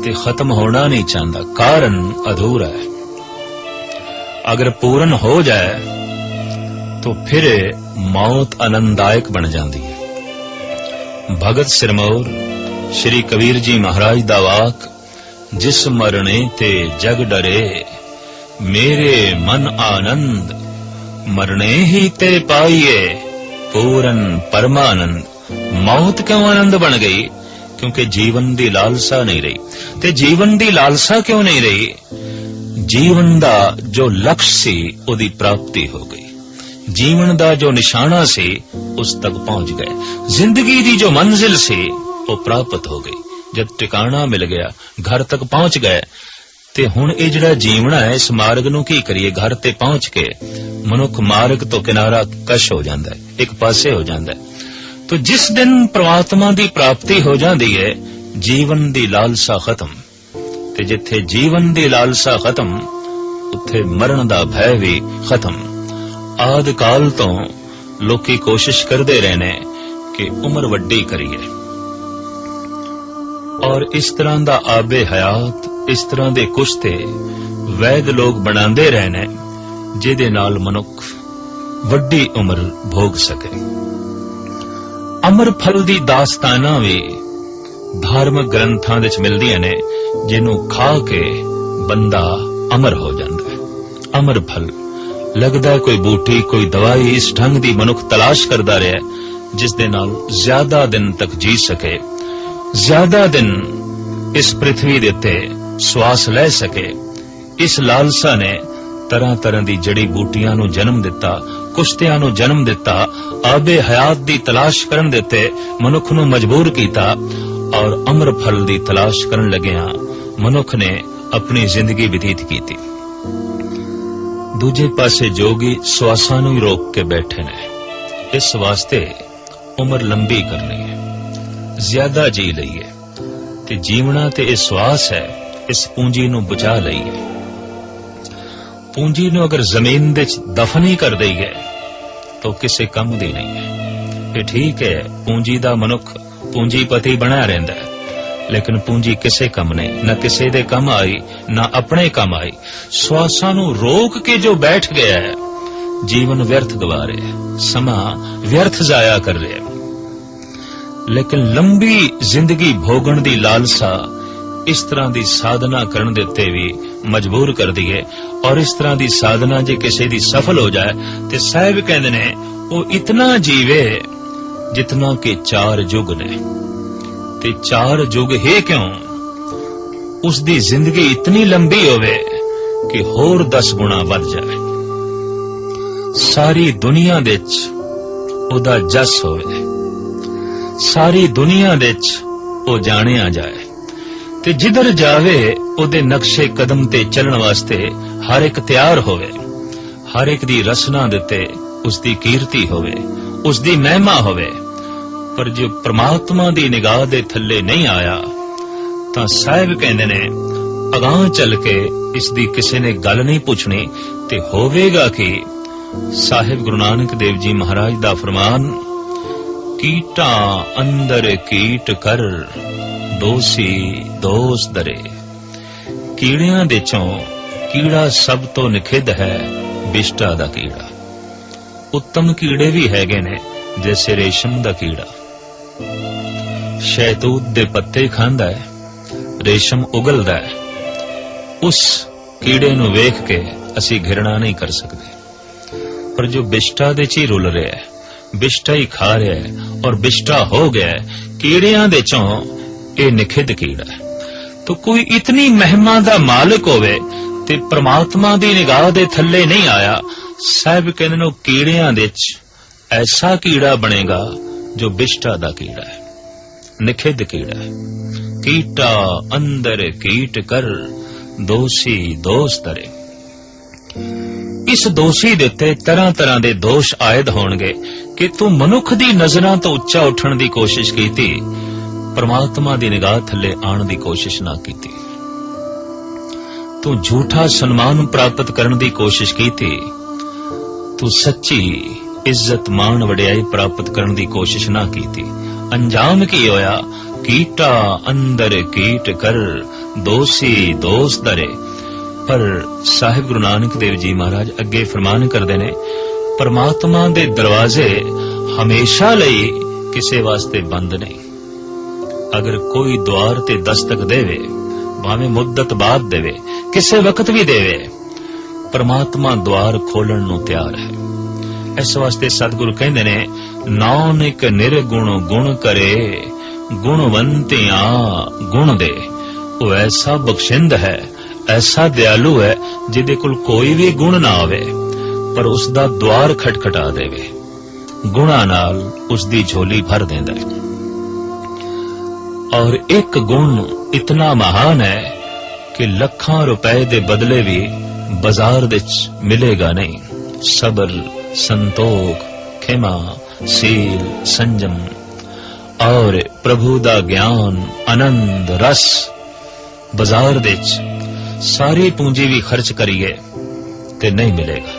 ਤੇ ਖਤਮ ਹੋਣਾ ਨਹੀਂ ਚਾਹੁੰਦਾ ਕਾਰਨ ਅਧੂਰਾ ਹੈ ਅਗਰ ਪੂਰਨ ਹੋ ਜਾਏ ਤੋ ਫਿਰ ਮੌਤ ਆਨੰਦਾਇਕ ਬਣ ਜਾਂਦੀ ਹੈ ਭਗਤ ਸਿਰਮੌਰ ਸ਼੍ਰੀ ਕਬੀਰ ਜੀ ਮਹਾਰਾਜ ਦਾ ਵਾਕ, ਜਿਸ ਮਰਨੇ ਤੇ ਜਗ ਡਰੇ, ਮੇਰੇ ਮਨ ਆਨੰਦ ਮਰਨੇ ਹੀ ਤੇ ਪਾਈਏ ਪੂਰਨ ਪਰਮਾਨੰਦ। ਮੌਤ ਕਿਉਂ ਆਨੰਦ ਬਣ ਗਈ? ਕਿਉਂਕਿ ਜੀਵਨ ਦੀ ਲਾਲਸਾ ਨਹੀਂ ਰਹੀ। ਤੇ ਜੀਵਨ ਦੀ ਲਾਲਸਾ ਕਿਉਂ ਨਹੀਂ ਰਹੀ? ਜੀਵਨ ਦਾ ਜੋ ਲਕਸ਼ ਸੀ, ਉਹਦੀ ਪ੍ਰਾਪਤੀ ਹੋ ਗਈ। ਜੀਵਨ ਦਾ ਜੋ ਨਿਸ਼ਾਨਾ ਸੀ, ਉਸ ਤੱਕ ਪਹੁੰਚ ਗਏ। ਜ਼ਿੰਦਗੀ ਦੀ ਜੋ ਮੰਜ਼ਿਲ ਸੀ ਉਹ ਪ੍ਰਾਪਤ ਹੋ ਗਈ। ਜਦ ਟਿਕਾਣਾ ਮਿਲ ਗਿਆ, ਘਰ ਤੱਕ ਪਹੁੰਚ ਗਏ, ਤੇ ਹੁਣ ਇਹ ਜਿਹੜਾ ਜੀਵਣਾ ਹੈ, ਇਸ ਮਾਰਗ ਨੂੰ ਕੀ ਕਰੀਏ? ਘਰ ਤੇ ਪਹੁੰਚ ਕੇ ਮਨੁੱਖ ਮਾਰਗ ਤੋਂ ਕਿਨਾਰਾ ਕਸ਼ ਹੋ ਜਾਂਦਾ ਹੈ, ਇੱਕ ਪਾਸੇ ਹੋ ਜਾਂਦਾ ਹੈ। ਤੋ ਜਿਸ ਦਿਨ ਪ੍ਰਮਾਤਮਾ ਦੀ ਪ੍ਰਾਪਤੀ ਹੋ ਜਾਂਦੀ ਹੈ, ਜੀਵਨ ਦੀ ਲਾਲਸਾ ਖਤਮ। ਤੇ ਜਿੱਥੇ ਜੀਵਨ ਦੀ ਲਾਲਸਾ ਖਤਮ, ਉੱਥੇ ਮਰਨ ਦਾ ਭੈ ਵੀ ਖਤਮ। ਆਦ ਕਾਲ ਤੋਂ ਲੋਕੀ ਕੋਸ਼ਿਸ਼ ਕਰਦੇ ਰਹੇ ਨੇ ਕਿ ਉਮਰ ਵੱਡੀ ਕਰੀਏ। ਔਰ ਇਸ ਤਰ੍ਹਾਂ ਦਾ ਆਬੇ ਹਯਾਤ ਇਸ ਤਰ੍ਹਾਂ ਦੇ ਕੁਸ਼ਤੇ ਵੈਦ ਲੋਕ ਬਣਾਉਂਦੇ ਰਹੇ ਨੇ ਜਿਹਦੇ ਨਾਲ ਮਨੁੱਖ ਵੱਡੀ ਉਮਰ ਭੋਗ ਸਕੇ। ਅਮਰ ਫਲ ਦੀ ਦਾਸਤਾਨਾਂ ਵੀ ਧਾਰਮਿਕ ਗ੍ਰੰਥਾਂ ਵਿੱਚ ਮਿਲਦੀਆਂ ਨੇ ਜਿਹਨੂੰ ਖਾ ਕੇ ਬੰਦਾ ਅਮਰ ਹੋ ਜਾਂਦਾ ਹੈ। ਅਮਰ ਫਲ ਲੱਗਦਾ ਕੋਈ ਬੂਟੀ ਕੋਈ ਦਵਾਈ ਇਸ ਢੰਗ ਦੀ ਮਨੁੱਖ ਤਲਾਸ਼ ਕਰਦਾ ਰਿਹਾ ਹੈ, ਜਿਸ ਦੇ ਨਾਲ ਜ਼ਿਆਦਾ ਦਿਨ ਤੱਕ ਜੀ ਸਕੇ। ਜ਼ਿਆਦਾ ਦਿਨ ਇਸ ਪ੍ਰithvi ਦੇ ਉੱਤੇ ਸਵਾਸ ਲੈ ਸਕੇ। ਇਸ ਲਾਲਸਾ ਨੇ ਤਰ੍ਹਾਂ ਤਰ੍ਹਾਂ ਦੀ ਜੜੀ ਬੂਟੀਆਂ ਨੂੰ ਜਨਮ ਦਿੱਤਾ, ਕੁਸ਼ਤਿਆਂ ਨੂੰ ਜਨਮ ਦਿੱਤਾ ਆਬੇ ਹਯਾਤ ਦੀ ਤਲਾਸ਼ ਕਰਨ ਦੇ ਉੱਤੇ ਮਨੁੱਖ ਨੂੰ ਮਜਬੂਰ ਕੀਤਾ ਔਰ ਅਮਰ ਫਲ ਦੀ ਤਲਾਸ਼ ਕਰਨ ਲੱਗਿਆ ਮਨੁੱਖ ਨੇ ਆਪਣੀ ਜ਼ਿੰਦਗੀ ਬਤੀਤ ਕੀਤੀ। ਦੂਜੇ ਪਾਸੇ ਜੋਗੀ ਸਵਾਸਾਂ ਨੂੰ ਹੀ ਰੋਕ ਕੇ ਬੈਠੇ ਨੇ। ਇਸ ਵਾਸਤੇ ਉਮਰ ਲੰਬੀ ਕਰਨੀ ਹੈ। ਜ਼ਿਆਦਾ ਜੀ ਲਈਏ ਤੇ ਜੀਵਣਾ ਤੇ ਇਹ ਸਵਾਸ ਹੈ, ਇਸ ਪੂੰਜੀ ਨੂੰ ਬਚਾ ਲਈਏ। ਪੂੰਜੀ ਨੂੰ ਅਗਰ ਜ਼ਮੀਨ ਦੇ ਵਿੱਚ ਦਫਨ ਹੀ ਕਰ ਦਈਏ, ਤਾਂ ਕਿਸੇ ਕੰਮ ਦੀ ਨਹੀਂ ਹੈ। ਇਹ ਠੀਕ ਹੈ, ਪੂੰਜੀ ਦਾ ਮਨੁੱਖ ਪੂੰਜੀਪਤੀ ਬਣਾ ਰਹਿੰਦਾ ਹੈ, ਲੇਕਿਨ ਪੂੰਜੀ ਕਿਸੇ ਕੰਮ ਨਹੀਂ, ਨਾ ਕਿਸੇ ਦੇ ਕੰਮ ਆਈ, ਨਾ ਆਪਣੇ ਕੰਮ ਆਈ। ਸਵਾਸਾਂ ਨੂੰ ਰੋਕ ਕੇ ਜੋ ਬੈਠ ਗਿਆ ਹੈ, ਜੀਵਨ ਵਿਅਰਥ ਗਵਾ ਰਿਹਾ ਹੈ, ਸਮਾਂ ਵਿਅਰਥ ਜ਼ਾਇਆ ਕਰ ਰਿਹਾ ਹੈ। ਲੇਕਿਨ ਲੰਬੀ ਜ਼ਿੰਦਗੀ ਭੋਗਣ ਦੀ ਲਾਲਸਾ ਇਸ ਤਰ੍ਹਾਂ ਦੀ ਸਾਧਨਾ ਕਰਨ ਦੇ ਉੱਤੇ ਵੀ ਮਜਬੂਰ ਕਰਦੀ ਹੈ। ਔਰ ਇਸ ਤਰ੍ਹਾਂ ਦੀ ਸਾਧਨਾ ਜੇ ਕਿਸੇ ਦੀ ਸਫਲ ਹੋ ਜਾਏ, ਤੇ ਸਾਹਿਬ ਕਹਿੰਦੇ ਨੇ, ਉਹ ਇਤਨਾ ਜੀਵੇ ਜਿਤਨਾ ਕਿ ਚਾਰ ਯੁਗ ਨੇ। ਤੇ ਚਾਰ ਯੁਗ ਹੈ ਕਿਉਂ? ਉਸ ਦੀ ਜ਼ਿੰਦਗੀ ਇਤਨੀ ਲੰਬੀ ਹੋਵੇ ਕਿ ਹੋਰ 10 ਗੁਣਾ ਵੱਧ ਜਾਵੇ। ਸਾਰੀ ਦੁਨੀਆ ਦੇ ਵਿੱਚ ਉਹਦਾ ਜਸ ਹੋਵੇ। ਸਾਰੀ ਦੁਨੀਆ ਦੇ ਵਿੱਚ ਉਹ ਜਾਣਿਆ ਜਾਏ। ਤੇ ਜਿੱਧਰ ਜਾਵੇ, ਉਹਦੇ ਨਕਸ਼ੇ ਕਦਮ ਤੇ ਚੱਲਣ ਵਾਸਤੇ ਹਰ ਇੱਕ ਤਿਆਰ ਹੋਵੇ। ਹਰ ਇੱਕ ਦੀ ਰਸਨਾ ਦੇ ਉਸ ਦੀ ਕੀਰਤੀ ਹੋਵੇ ਉਸ ਦੀ ਮਹਿਮਾ ਹੋਵੇ। ਪਰ ਜੇ ਪ੍ਰਮਾਤਮਾ ਦੀ ਨਿਗਾਹ ਦੇ ਥੱਲੇ ਨਹੀਂ ਆਇਆ, ਤਾਂ ਸਾਹਿਬ ਕਹਿੰਦੇ ਨੇ, ਅਗਾਹ ਚੱਲ ਕੇ ਇਸ ਦੀ ਕਿਸੇ ਨੇ ਗੱਲ ਨਹੀਂ ਪੁੱਛਣੀ ਤੇ ਹੋਵੇਗਾ ਕਿ? ਸਾਹਿਬ ਗੁਰੂ ਨਾਨਕ ਦੇਵ ਜੀ ਮਹਾਰਾਜ ਦਾ ਫਰਮਾਨ ਕੀਟਾਂ ਅੰਦਰ ਕੀਟ ਕਰ ਦੋਸੀ ਦੋਸ ਦਰੇ ਕੀੜਿਆਂ ਦੇ ਚੋਂ ਕੀੜਾ ਸਭ ਤੋਂ ਨਿਖਿੱਧ ਹੈ ਬਿਸ਼ਟਾ ਦਾ ਕੀੜਾ ਉੱਤਮ ਕੀੜੇ ਵੀ ਹੈਗੇ ਨੇ ਜੈਸੇ ਰੇਸ਼ਮ ਦਾ ਕੀੜਾ ਸ਼ੈਤੂਤ ਦੇ ਪੱਤੇ ਖਾਂਦਾ ਹੈ ਰੇਸ਼ਮ ਉਗਲਦਾ ਹੈ ਉਸ ਕੀੜੇ ਨੂੰ ਵੇਖ ਕੇ ਅਸੀਂ ਘਿਰਣਾ ਨਹੀਂ ਕਰ ਸਕਦੇ ਪਰ ਜੋ ਬਿਸ਼ਟਾ ਦੇ ਚ ਹੀ ਰੁਲ ਰਿਹਾ ਹੈ ਬਿਸ਼ਟਾ ਹੀ ਖਾ ਰਿਹਾ ਹੈ ਔਰ ਬਿਸ਼ਟਾ ਹੋ ਗਿਆ ਕੀੜਿਆਂ ਦੇ ਚੋਂ ਇਹ ਨਿਖਿਧ ਕੀੜਾ ਹੈ। ਤੋ ਕੋਈ ਇਤਨੀ ਮਹਿਮਾ ਦਾ ਮਾਲਕ ਹੋਵੇ ਤੇ ਪ੍ਰਮਾਤਮਾ ਦੀ ਨਿਗਾਹ ਦੇ ਥੱਲੇ ਨਹੀਂ ਆਇਆ, ਸਾਹਿਬ ਕਹਿੰਦੇ ਨੇ ਕੀੜਿਆਂ ਦੇ ਚ ਐਸਾ ਕੀੜਾ ਬਣੇਗਾ ਜੋ ਬਿਸ਼ਟਾ ਦਾ ਕੀੜਾ ਹੈ, ਨਿਖਿਧ ਕੀੜਾ ਹੈ। ਕੀਟਾ ਅੰਦਰ ਕੀਟ ਕਰ, ਦੋਸ਼ੀ ਦੋਸਤਰੇ ਇਸ ਦੋਸ਼ੀ ਦੇ ਉੱਤੇ ਤਰ੍ਹਾਂ ਤਰ੍ਹਾਂ ਦੇ ਦੋਸ਼ ਆਇਦ ਹੋਣਗੇ ਕਿ ਤੂੰ ਮਨੁੱਖ ਦੀ ਨਜ਼ਰਾਂ ਤੋਂ ਉੱਚਾ ਉੱਠਣ ਦੀ ਕੋਸ਼ਿਸ਼ ਕੀਤੀ, ਪਰਮਾਤਮਾ ਦੀ ਨਿਗਾਹ ਥੱਲੇ ਆਉਣ ਦੀ ਕੋਸ਼ਿਸ਼ ਨਾ ਕੀਤੀ। ਤੂੰ ਝੂਠਾ ਸਨਮਾਨ ਪ੍ਰਾਪਤ ਕਰਨ ਦੀ ਕੋਸ਼ਿਸ਼ ਕੀਤੀ, ਤੂੰ ਸੱਚੀ ਇੱਜ਼ਤ ਮਾਣ ਵਡਿਆਈ ਪ੍ਰਾਪਤ ਕਰਨ ਦੀ ਕੋਸ਼ਿਸ਼ ਨਾ ਕੀਤੀ। ਅੰਜਾਮ ਕੀ ਹੋਇਆ? ਕੀਟਾ ਅੰਦਰ ਕੀਟ ਕਰ, ਦੋਸੀ ਦੋਸਤ ਦਰੇ। ਪਰ ਸਾਹਿਬ ਗੁਰੂ ਨਾਨਕ ਦੇਵ ਜੀ ਮਹਾਰਾਜ ਅੱਗੇ ਫਰਮਾਨ ਕਰਦੇ ਨੇ, ਪਰਮਾਤਮਾ ਦੇ ਦਰਵਾਜ਼ੇ ਹਮੇਸ਼ਾ ਲਈ ਕਿਸੇ ਵਾਸਤੇ ਬੰਦ ਨਹੀਂ। ਅਗਰ ਕੋਈ ਦਵਾਰ ਤੇ ਦਸਤਕ ਦੇਵੇ, ਭਾਵੇਂ ਮੁੱਦਤ ਬਾਅਦ ਦੇਵੇ, ਕਿਸੇ ਵਕਤ ਵੀ ਦੇਵੇ, ਪਰਮਾਤਮਾ ਦਵਾਰ ਖੋਲਣ ਨੂੰ ਤਿਆਰ ਹੈ। ਇਸ ਵਾਸਤੇ ਸਤਿਗੁਰੂ ਕਹਿੰਦੇ ਨੇ, ਨਾਨਕ ਨਿਰਗੁਣ ਗੁਣ ਕਰੇ, ਗੁਣਵੰਤਿਆਂ ਗੁਣ ਦੇ, ਉਹ ਐਸਾ ਬਖਸ਼ਿੰਦ ਹੈ ਐਸਾ ਦਿਆਲੂ ਹੈ ਜਿਹਦੇ ਕੋਲ ਕੋਈ ਵੀ ਗੁਣ ਨਾ ਆਵੇ ਪਰ ਉਸ ਦਾ ਦਵਾਰ ਖਟਖਟਾ ਦੇਵੇ। ਗੁਣਾ ਨਾਲ ਉਸ ਦੀ ਝੋਲੀ ਭਰ ਦਿੰਦਾ ਹੈ। ਔਰ ਇੱਕ ਗੁਣ ਇਤਨਾ ਮਹਾਨ ਹੈ ਕਿ ਲੱਖਾਂ ਰੁਪਏ ਦੇ ਬਦਲੇ ਵੀ ਬਾਜ਼ਾਰ ਵਿੱਚ ਮਿਲੇਗਾ ਨਹੀਂ। ਸਬਰ, ਸੰਤੋਖ, ਖਿਮਾ, ਸੀਲ, ਸੰਜਮ। ਔਰ ਪ੍ਰਭੂ ਦਾ ਗਿਆਨ, ਆਨੰਦ, ਰਸ ਬਾਜ਼ਾਰ ਵਿੱਚ ਸਾਰੀ ਪੂੰਜੀ ਵੀ ਖਰਚ ਕਰੀਏ ਤੇ ਨਹੀਂ ਮਿਲੇਗਾ।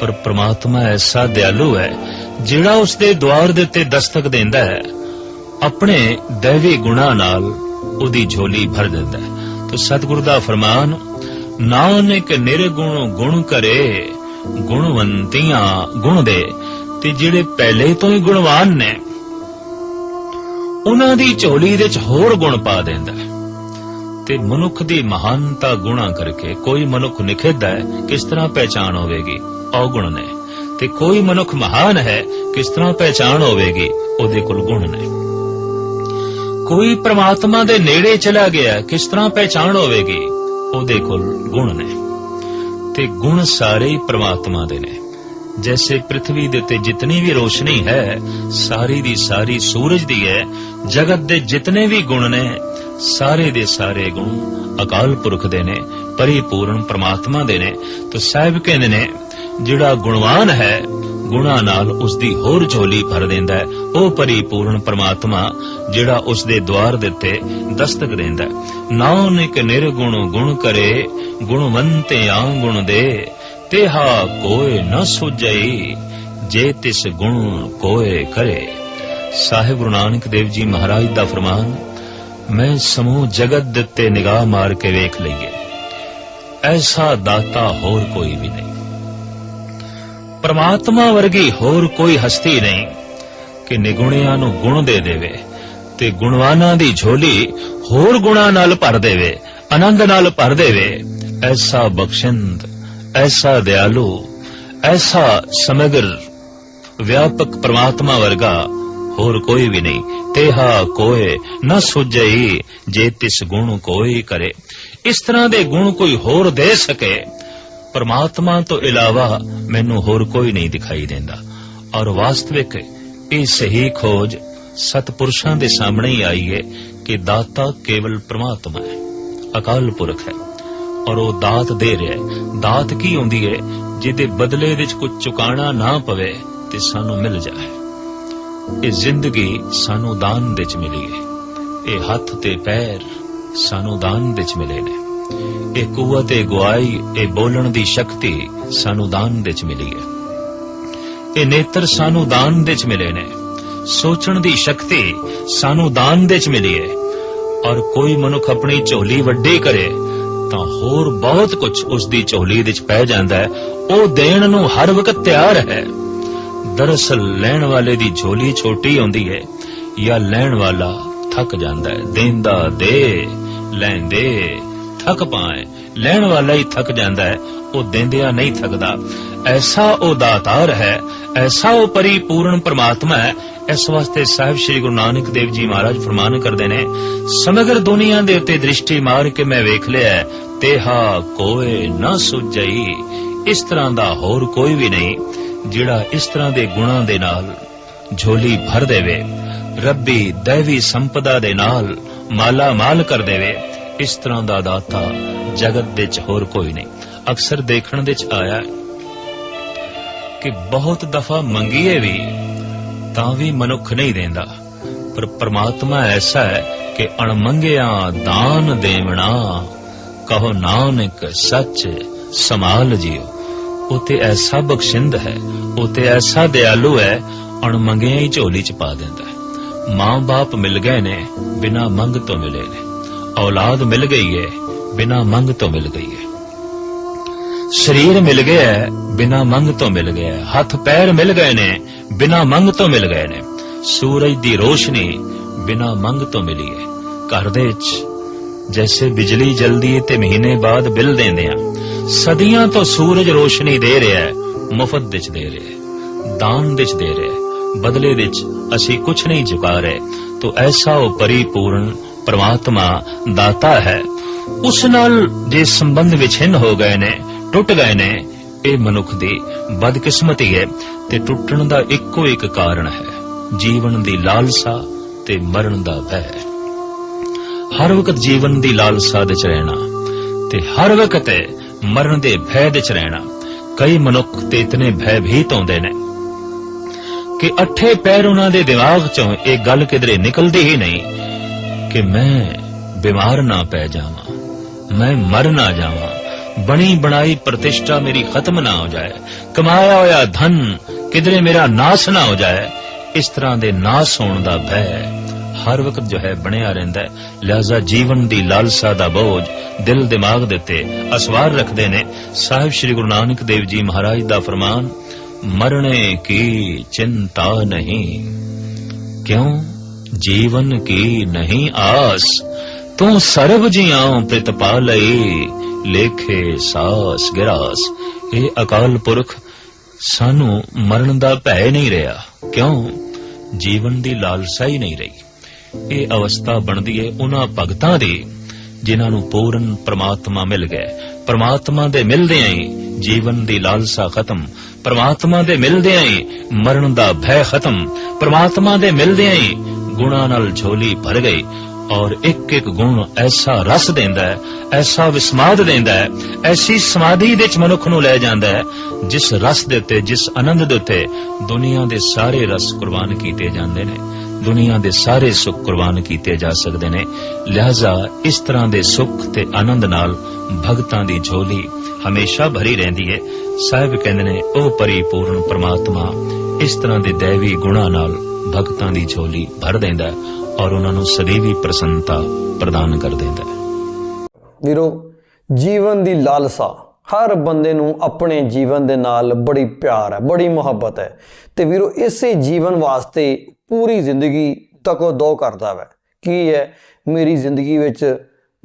ਪਰ ਪ੍ਰਮਾਤਮਾ ਐਸਾ ਦਿਆਲੂ ਹੈ, ਜਿਹੜਾ ਉਸ ਦੇ ਦਵਾਰ ਦੇ ਉੱਤੇ ਦਸਤਕ ਦਿੰਦਾ ਹੈ। ਆਪਣੇ ਦੇਵੀ ਗੁਣਾ ਨਾਲ ਉਹਦੀ ਝੋਲੀ ਭਰ ਦਿੰਦਾ ਹੈ। ਤੋ ਸਤਿਗੁਰੂ ਦਾ ਫਰਮਾਨ, ਨਾਨਕ ਨਿਰਗੁਣ ਗੁਣ ਕਰੇ, ਗੁਣਵੰਤੀਆਂ ਗੁਣ ਦੇ, ਤੇ ਜਿਹੜੇ ਪਹਿਲੇ ਤੋਂ ਹੀ ਗੁਣਵਾਨ ਨੇ, ਉਹਨਾਂ ਦੀ ਝੋਲੀ ਦੇ ਚ ਹੋਰ ਗੁਣ ਪਾ ਦਿੰਦਾ ਹੈ। ਤੇ ਮਨੁੱਖ ਦੀ ਮਹਾਨਤਾ ਗੁਣਾ ਕਰਕੇ ਕੋਈ ਮਨੁੱਖ ਨਿਖੇਧਾ ਹੈ, ਕਿਸ ਤਰ੍ਹਾਂ ਪਹਿਚਾਨ ਹੋਵੇਗੀ? ਔਗੁਣ ਨੇ। ਤੇ ਕੋਈ ਮਨੁੱਖ ਮਹਾਨ ਹੈ, ਕਿਸ ਤਰ੍ਹਾਂ ਪਹਿਚਾਨ ਹੋਵੇਗੀ? ਉਹਦੇ ਕੋਲ ਗੁਣ ਨੇ। ਕੋਈ ਪ੍ਰਮਾਤਮਾ ਦੇ ਨੇੜੇ ਚਲਾ ਗਿਆ, ਕਿਸ ਤਰ੍ਹਾਂ ਪਹਿਚਾਨ ਹੋਵੇਗੀ? ਉਹਦੇ ਕੋਲ ਗੁਣ ਨੇ। ਤੇ ਗੁਣ ਸਾਰੇ ਪ੍ਰਮਾਤਮਾ ਦੇ ਨੇ। ਜੈਸੇ ਪ੍ਰithvi ਦੇ ਉੱਤੇ ਜਿਤਨੀ ਵੀ ਰੋਸ਼ਨੀ ਹੈ, ਸਾਰੀ ਦੀ ਸਾਰੀ ਸੂਰਜ ਦੀ ਹੈ, ਜਗਤ ਦੇ ਜਿਤਨੇ ਵੀ ਗੁਣ ਨੇ ਸਾਰੇ ਦੇ ਸਾਰੇ ਗੁਣ ਅਕਾਲ ਪੁਰਖ ਦੇ ਨੇ, ਪਰਿਪੂਰਨ ਪ੍ਰਮਾਤਮਾ ਦੇ ਨੇ। ਤਾਂ ਸਾਹਿਬ ਕਹਿੰਦੇ ਨੇ, ਜਿਹੜਾ ਗੁਣਵਾਨ ਹੈ, ਗੁਣਾ ਨਾਲ ਉਸ ਦੀ ਹੋਰ ਝੋਲੀ ਭਰ ਦਿੰਦਾ ਹੈ। ਉਹ ਪਰਿਪੂਰਨ ਪ੍ਰਮਾਤਮਾ, ਜਿਹੜਾ ਉਸ ਦੇ ਦਵਾਰ ਦੇ ਦਸਤਕ ਦਿੰਦਾ ਹੈ। ਨਾਨਕ ਨਿਰਗੁਣ ਗੁਣ ਕਰੇ, ਗੁਣਵੰਤੇ ਆਂ ਗੁਣ ਦੇ। ਤੇਹਾ ਕੋਏ ਨ ਸੁਝਈ, ਜੇ ਤਿਸ ਗੁਣ ਕੋਏ ਕਰੇ। ਸਾਹਿਬ ਗੁਰੂ ਨਾਨਕ ਦੇਵ ਜੀ ਮਹਾਰਾਜ ਦਾ ਫਰਮਾਨ ਮੈਂ ਸਮੂਹ ਜਗਤ ਦੇ ਨਿਗਾਹ ਮਾਰ ਕੇ ਵੇਖ ਲਈਏ। ਐਸਾ ਦਾਤਾ ਹੋਰ ਕੋਈ ਵੀ ਨਹੀਂ। ਪਰਮਾਤਮਾ ਵਰਗੀ ਹੋਰ ਕੋਈ ਹਸਤੀ ਨਹੀਂ ਕਿ ਨਿਗੁਣਿਆਂ ਨੂੰ ਗੁਣ ਦੇ ਦੇਵੇ ਤੇ ਗੁਣਵਾਨਾਂ ਦੀ ਝੋਲੀ ਹੋਰ ਗੁਣਾ ਨਾਲ ਭਰ ਦੇਵੇ, ਆਨੰਦ ਨਾਲ ਭਰ ਦੇਵੇ। ਐਸਾ ਬਖਸ਼ਿੰਦ, ਐਸਾ ਦਿਆਲੂ, ਐਸਾ ਸਮਗਰ ਵਿਆਪਕ ਪ੍ਰਮਾਤਮਾ ਵਰਗਾ ਹੋਰ ਕੋਈ ਵੀ ਨਹੀਂ। ਤੇਹਾ ਕੋਏ ਨਾ ਸੁਝਈ ਜੇ ਤਿਸ ਗੁਣ ਕੋਈ ਕਰੇ। ਇਸ ਤਰ੍ਹਾਂ ਦੇ ਗੁਣ ਕੋਈ ਹੋਰ ਦੇ ਸਕੇ। ਪਰਮਾਤਮਾ ਤੋਂ ਇਲਾਵਾ ਮੈਨੂੰ ਹੋਰ ਕੋਈ ਨਹੀਂ ਦਿਖਾਈ ਦਿੰਦਾ। ਔਰ ਵਾਸਤਵਿਕ ਇਹ ਸਹੀ ਖੋਜ ਸਤਪੁਰਸ਼ਾਂ ਦੇ ਸਾਹਮਣੇ ਹੀ ਆਈ ਹੈ ਕਿ ਦਾਤਾ ਕੇਵਲ ਪ੍ਰਮਾਤਮਾ ਹੈ, ਅਕਾਲ ਪੁਰਖ ਹੈ। ਔਰ ਉਹ ਦਾਤ ਦੇ ਰਿਹਾ ਹੈ। ਦਾਤ ਕੀ ਹੁੰਦੀ ਹੈ ਜਿਹਦੇ ਬਦਲੇ ਵਿੱਚ ਕੁਝ ਚੁਕਾਣਾ ਨਾ ਪਵੇ ਤੇ ਸਾਨੂੰ ਮਿਲ ਜਾਏ। ਇਹ ਜ਼ਿੰਦਗੀ ਸਾਨੂੰ ਦਾਨ ਵਿੱਚ ਮਿਲੀ ਹੈ। ਇਹ ਹੱਥ ਤੇ ਪੈਰ ਸਾਨੂੰ ਦਾਨ ਵਿੱਚ ਮਿਲੇ ਨੇ। ਇਹ ਕੂਵਤ ਇਹ ਗੁਆਈ, ਇਹ ਬੋਲਣ ਦੀ ਸ਼ਕਤੀ ਸਾਨੂੰ ਦਾਨ ਵਿੱਚ ਮਿਲੀ ਹੈ। ਇਹ ਨੇਤਰ ਸਾਨੂੰ ਦਾਨ ਵਿੱਚ ਮਿਲੇ ਨੇ। ਸੋਚਣ ਦੀ ਸ਼ਕਤੀ ਸਾਨੂੰ ਦਾਨ ਵਿੱਚ ਮਿਲੀ ਹੈ। ਔਰ ਕੋਈ ਮਨੁੱਖ ਆਪਣੀ ਝੋਲੀ ਵੱਡੀ ਕਰੇ, ਤਾਂ ਹੋਰ ਬਹੁਤ ਕੁਝ ਉਸ ਦੀ ਝੋਲੀ ਵਿੱਚ ਪੈ ਜਾਂਦਾ ਹੈ। ਉਹ ਦੇਣ ਨੂੰ ਹਰ ਵਕਤ ਤਿਆਰ ਹੈ। ਦਰਅਸਲ ਲੈਣ ਵਾਲੇ ਦੀ ਝੋਲੀ ਛੋਟੀ ਹੁੰਦੀ ਹੈ ਜਾਂ ਲੈਣ ਵਾਲਾ ਥੱਕ ਜਾਂਦਾ ਹੈ। ਦੇਂਦਾ ਦੇ, ਲੈਂਦੇ, ਥੱਕ ਪਾਏ। ਲੈਣ ਵਾਲਾ ਹੀ ਥੱਕ ਜਾਂਦਾ ਹੈ, ਉਹ ਦਿੰਦਿਆਂ ਨਹੀਂ ਥੱਕਦਾ। ਐਸਾ ਉਹ ਦਾਤਾਰ ਹੈ, ਐਸਾ ਉਹ ਪਰਿਪੂਰਨ ਪਰਮਾਤਮਾ ਹੈ। ਇਸ ਵਾਸਤੇ ਸਾਹਿਬ ਸ੍ਰੀ ਗੁਰੂ ਨਾਨਕ ਦੇਵ ਜੀ ਮਹਾਰਾਜ ਫਰਮਾਨ ਕਰਦੇ ਨੇ, ਸਮਗਰ ਦੁਨੀਆ ਦੇ ਉੱਤੇ ਦ੍ਰਿਸ਼ਟੀ ਮਾਰ ਕੇ ਮੈਂ ਵੇਖ ਲਿਆ ਤੇਹਾ ਕੋਏ ਨਾ ਸੁਝਈ। ਇਸ ਤਰ੍ਹਾਂ ਦਾ ਹੋਰ ਕੋਈ ਵੀ ਨਹੀਂ। ਜਿਹੜਾ ਇਸ ਤਰ੍ਹਾਂ ਦੇ ਗੁਣਾਂ ਦੇ ਨਾਲ ਝੋਲੀ ਭਰ ਦੇਵੇ, ਰੱਬੀ ਦੇਵੀ ਸੰਪਦਾ ਦੇ ਨਾਲ ਮਾਲਾ ਮਾਲ ਕਰ ਦੇਵੇ, ਇਸ ਤਰ੍ਹਾਂ ਦਾ ਦਾਤਾ ਜਗਤ ਵਿੱਚ ਹੋਰ ਕੋਈ ਨਹੀਂ। ਅਕਸਰ ਦੇਖਣ ਵਿੱਚ ਆਇਆ ਹੈ ਕਿ ਬਹੁਤ ਦਫਾ ਮੰਗੀਏ ਵੀ ਤਾਂ ਵੀ ਮਨੁੱਖ ਨਹੀਂ ਦਿੰਦਾ, ਪਰ ਪ੍ਰਮਾਤਮਾ ਐਸਾ ਹੈ ਕਿ ਅਣਮੰਗਿਆ ਦਾਨ ਦੇਵਣਾ, ਕਹੋ ਨਾਨਕ ਸੱਚ ਸਮਾਲ ਜਿਓ। ਉਤੇ ਐਸਾ ਬਖਸ਼ਿੰਦ ਹੈ, ਉਤੇ ਐਸਾ ਦਿਆਲੂ ਹੈ ਅਣਮੰਗਿਆ ਹੀ ਝੋਲੀ ਚ ਪਾ ਦਿੰਦਾ ਹੈ। ਮਾਂ-ਬਾਪ ਮਿਲ ਗਏ ਨੇ, ਬਿਨਾ ਮੰਗ ਤੋਂ ਮਿਲੇ ਨੇ। ਔਲਾਦ ਮਿਲ ਗਈ ਹੈ ਬਿਨਾ ਮੰਗ ਤੋਂ ਮਿਲ ਗਈ ਹੈ ਸਰੀਰ ਮਿਲ ਗਿਆ ਹੈ, ਬਿਨਾ ਮੰਗ ਤੋਂ ਮਿਲ ਗਿਆ ਹੈ। ਹੱਥ ਪੈਰ ਮਿਲ ਗਏ ਨੇ, ਬਿਨਾ ਮੰਗ ਤੋਂ ਮਿਲ ਗਏ ਨੇ। ਸੂਰਜ ਦੀ ਰੋਸ਼ਨੀ ਬਿਨਾ ਮੰਗ ਤੋਂ ਮਿਲੀ ਹੈ ਘਰ ਦੇ ਵਿੱਚ ਜੈਸੇ ਬਿਜਲੀ ਜਲਦੀ ਤੇ ਮਹੀਨੇ ਬਾਅਦ ਬਿੱਲ ਦਿੰਦੇ ਆ। ਸਦੀਆਂ ਤੋਂ ਸੂਰਜ ਰੋਸ਼ਨੀ ਦੇ ਰਿਹਾ ਹੈ, ਮੁਫਤ ਵਿੱਚ ਦੇ ਰਿਹਾ ਹੈ, ਦਾਨ ਵਿੱਚ ਦੇ ਰਿਹਾ ਹੈ, ਬਦਲੇ ਵਿੱਚ ਅਸੀਂ ਕੁਝ ਨਹੀਂ ਚੁਕਾ ਰਹੇ। ਤੋ ਐਸਾ ਉਹ ਪਰਿਪੂਰਨ ਪ੍ਰਮਾਤਮਾ ਦਾਤਾ ਹੈ। ਉਸ ਨਾਲ ਜੇ ਸੰਬੰਧ ਵਿਛਿੰਨ ਹੋ ਗਏ ਨੇ, ਟੁੱਟ ਗਏ ਨੇ, ਇਹ ਮਨੁੱਖ ਦੀ ਬਦਕਿਸਮਤੀ ਹੈ ਤੇ ਟੁੱਟਣ ਦਾ ਇੱਕੋ ਇੱਕ ਕਾਰਨ ਹੈ, ਜੀਵਨ ਦੀ ਲਾਲਸਾ ਤੇ ਮਰਨ ਦਾ ਭੈ। ਹਰ ਵਕਤ ਜੀਵਨ ਦੀ ਲਾਲਸਾ ਦੇ ਚ ਰਹਿਣਾ ਤੇ ਹਰ ਵਕਤ ਮਰਨ ਦੇ ਭੈ ਦੇ ਚ ਰਹਿਣਾ। ਕਈ ਮਨੁੱਖ ਤੇ ਇਤਨੇ ਭੈਭੀਤ ਹੁੰਦੇ ਨੇ ਕਿ ਅੱਠੇ ਪੈਰ ਉਹਨਾਂ ਦੇ ਦਿਮਾਗ ਚੋਂ ਇਹ ਗੱਲ ਕਿਧਰੇ ਨਿਕਲਦੀ ਹੀ ਨਹੀਂ ਕਿ ਮੈਂ ਬਿਮਾਰ ਨਾ ਪੈ ਜਾਵਾਂ, ਮੈਂ ਮਰ ਨਾ ਜਾਵਾਂ, ਬਣੀ ਬਣਾਈ ਪ੍ਰਤਿਸ਼ਠਾ ਮੇਰੀ ਖਤਮ ਨਾ ਹੋ ਜਾਏ, ਕਮਾਇਆ ਹੋਇਆ ਧਨ ਕਿਧਰੇ ਮੇਰਾ ਨਾਸ ਨਾ ਹੋ ਜਾਏ, ਇਸ ਤਰ੍ਹਾਂ ਦੇ ਨਾਸ ਹੋਣ ਦਾ ਭੈ ਹਰ ਵਕਤ ਜੋ ਹੈ ਬਣਿਆ ਰਹਿੰਦਾ ਹੈ। ਲਿਹਾਜ਼ਾ ਜੀਵਨ ਦੀ ਲਾਲਸਾ ਦਾ ਬੋਝ ਦਿਲ ਦਿਮਾਗ ਦੇ ਤੇ ਅਸਵਾਰ ਰੱਖਦੇ ਨੇ। ਸਾਹਿਬ ਸ੍ਰੀ ਗੁਰੂ ਨਾਨਕ ਦੇਵ ਜੀ ਮਹਾਰਾਜ ਦਾ ਫਰਮਾਨ, ਮਰਨੇ ਕੀ ਚਿੰਤਾ ਨਹੀਂ। ਕਿਉਂ? ਜੀਵਨ ਕੀ ਨਹੀਂ ਆਸ? ਤੂੰ ਸਰਬ ਜੀਆਂ ਪ੍ਰਤਪਾਲਈ ਲੇਖੇ ਸਾਸ ਗਿਰਾਸ। ਇਹ ਅਕਾਲ ਪੁਰਖ ਸਾਨੂੰ ਮਰਨ ਦਾ ਭੈ ਨਹੀਂ ਰਿਹਾ। ਕਿਉਂ? ਜੀਵਨ ਦੀ ਲਾਲਸਾ ਹੀ ਨਹੀਂ ਰਹੀ। ਇਹ ਅਵਸਥਾ ਬਣਦੀ ਹੈ ਉਹਨਾਂ ਭਗਤਾਂ ਦੀ, ਜਿਨ੍ਹਾਂ ਨੂੰ ਪੂਰਨ ਪ੍ਰਮਾਤਮਾ ਮਿਲ ਗਿਆ ਪ੍ਰਮਾਤਮਾ ਦੇ ਮਿਲਦਿਆਂ ਹੀ ਜੀਵਨ ਦੀ ਲਾਲਸਾ ਖਤਮ। ਪ੍ਰਮਾਤਮਾ ਦੇ ਮਿਲਦਿਆਂ ਹੀ ਮਰਨ ਦਾ ਭੈ ਖਤਮ। ਪ੍ਰਮਾਤਮਾ ਦੇ ਮਿਲਦਿਆਂ ਹੀ ਗੁਣਾ ਨਾਲ ਝੋਲੀ ਭਰ ਗਈ ਔਰ ਇੱਕ ਇੱਕ ਗੁਣ ਐਸਾ ਰਸ ਦਿੰਦਾ ਹੈ, ਐਸਾ ਵਿਸਮਾਦ ਦਿੰਦਾ ਹੈ, ਐਸੀ ਸਮਾਧੀ ਦੇ ਚ ਮਨੁੱਖ ਨੂੰ ਲੈ ਜਾਂਦਾ ਹੈ, ਜਿਸ ਰਸ ਦੇ ਉੱਤੇ, ਜਿਸ ਆਨੰਦ ਦੇ ਉੱਤੇ ਦੁਨੀਆ ਦੇ ਸਾਰੇ ਰਸ ਕੁਰਬਾਨ ਕੀਤੇ ਜਾਂਦੇ ਨੇ। ਦੁਨੀਆ ਦੇ ਸਾਰੇ ਸੁੱਖ ਕੁਰਬਾਨ ਕੀਤੇ ਜਾ ਸਕਦੇ ਨੇ। ਲਿਹਾਜ਼ਾ ਇਸ ਤਰ੍ਹਾਂ ਦੇ ਸੁੱਖ ਤੇ ਆਨੰਦ ਨਾਲ ਭਗਤਾਂ ਦੀ ਝੋਲੀ ਹਮੇਸ਼ਾ ਭਰੀ ਰਹਿੰਦੀ ਹੈ ਸਾਹਿਬ ਕਹਿੰਦੇ ਨੇ, ਉਹ ਪਰਿਪੂਰਨ ਪ੍ਰਮਾਤਮਾ ਇਸ ਤਰ੍ਹਾਂ ਦੇ ਦੇਵੀ ਗੁਣਾ ਨਾਲ ਭਗਤਾਂ ਦੀ ਝੋਲੀ ਭਰ ਦਿੰਦਾ ਔਰ ਉਹਨਾਂ ਨੂੰ ਸਦੀਵੀ ਪ੍ਰਸੰਨਤਾ ਪ੍ਰਦਾਨ ਕਰ ਦਿੰਦਾ ਵੀਰੋ, ਜੀਵਨ ਦੀ ਲਾਲਸਾ ਹਰ ਬੰਦੇ ਨੂੰ ਆਪਣੇ ਜੀਵਨ ਦੇ ਨਾਲ ਬੜੀ ਪਿਆਰ ਹੈ, ਬੜੀ ਮੁਹੱਬਤ ਹੈ। ਤੇ ਵੀਰੋ, ਇਸੇ ਜੀਵਨ ਵਾਸਤੇ ਪੂਰੀ ਜ਼ਿੰਦਗੀ ਤੱਕੋ ਦੋ ਕਰਦਾ ਵੈ। ਕੀ ਹੈ? ਮੇਰੀ ਜ਼ਿੰਦਗੀ ਵਿੱਚ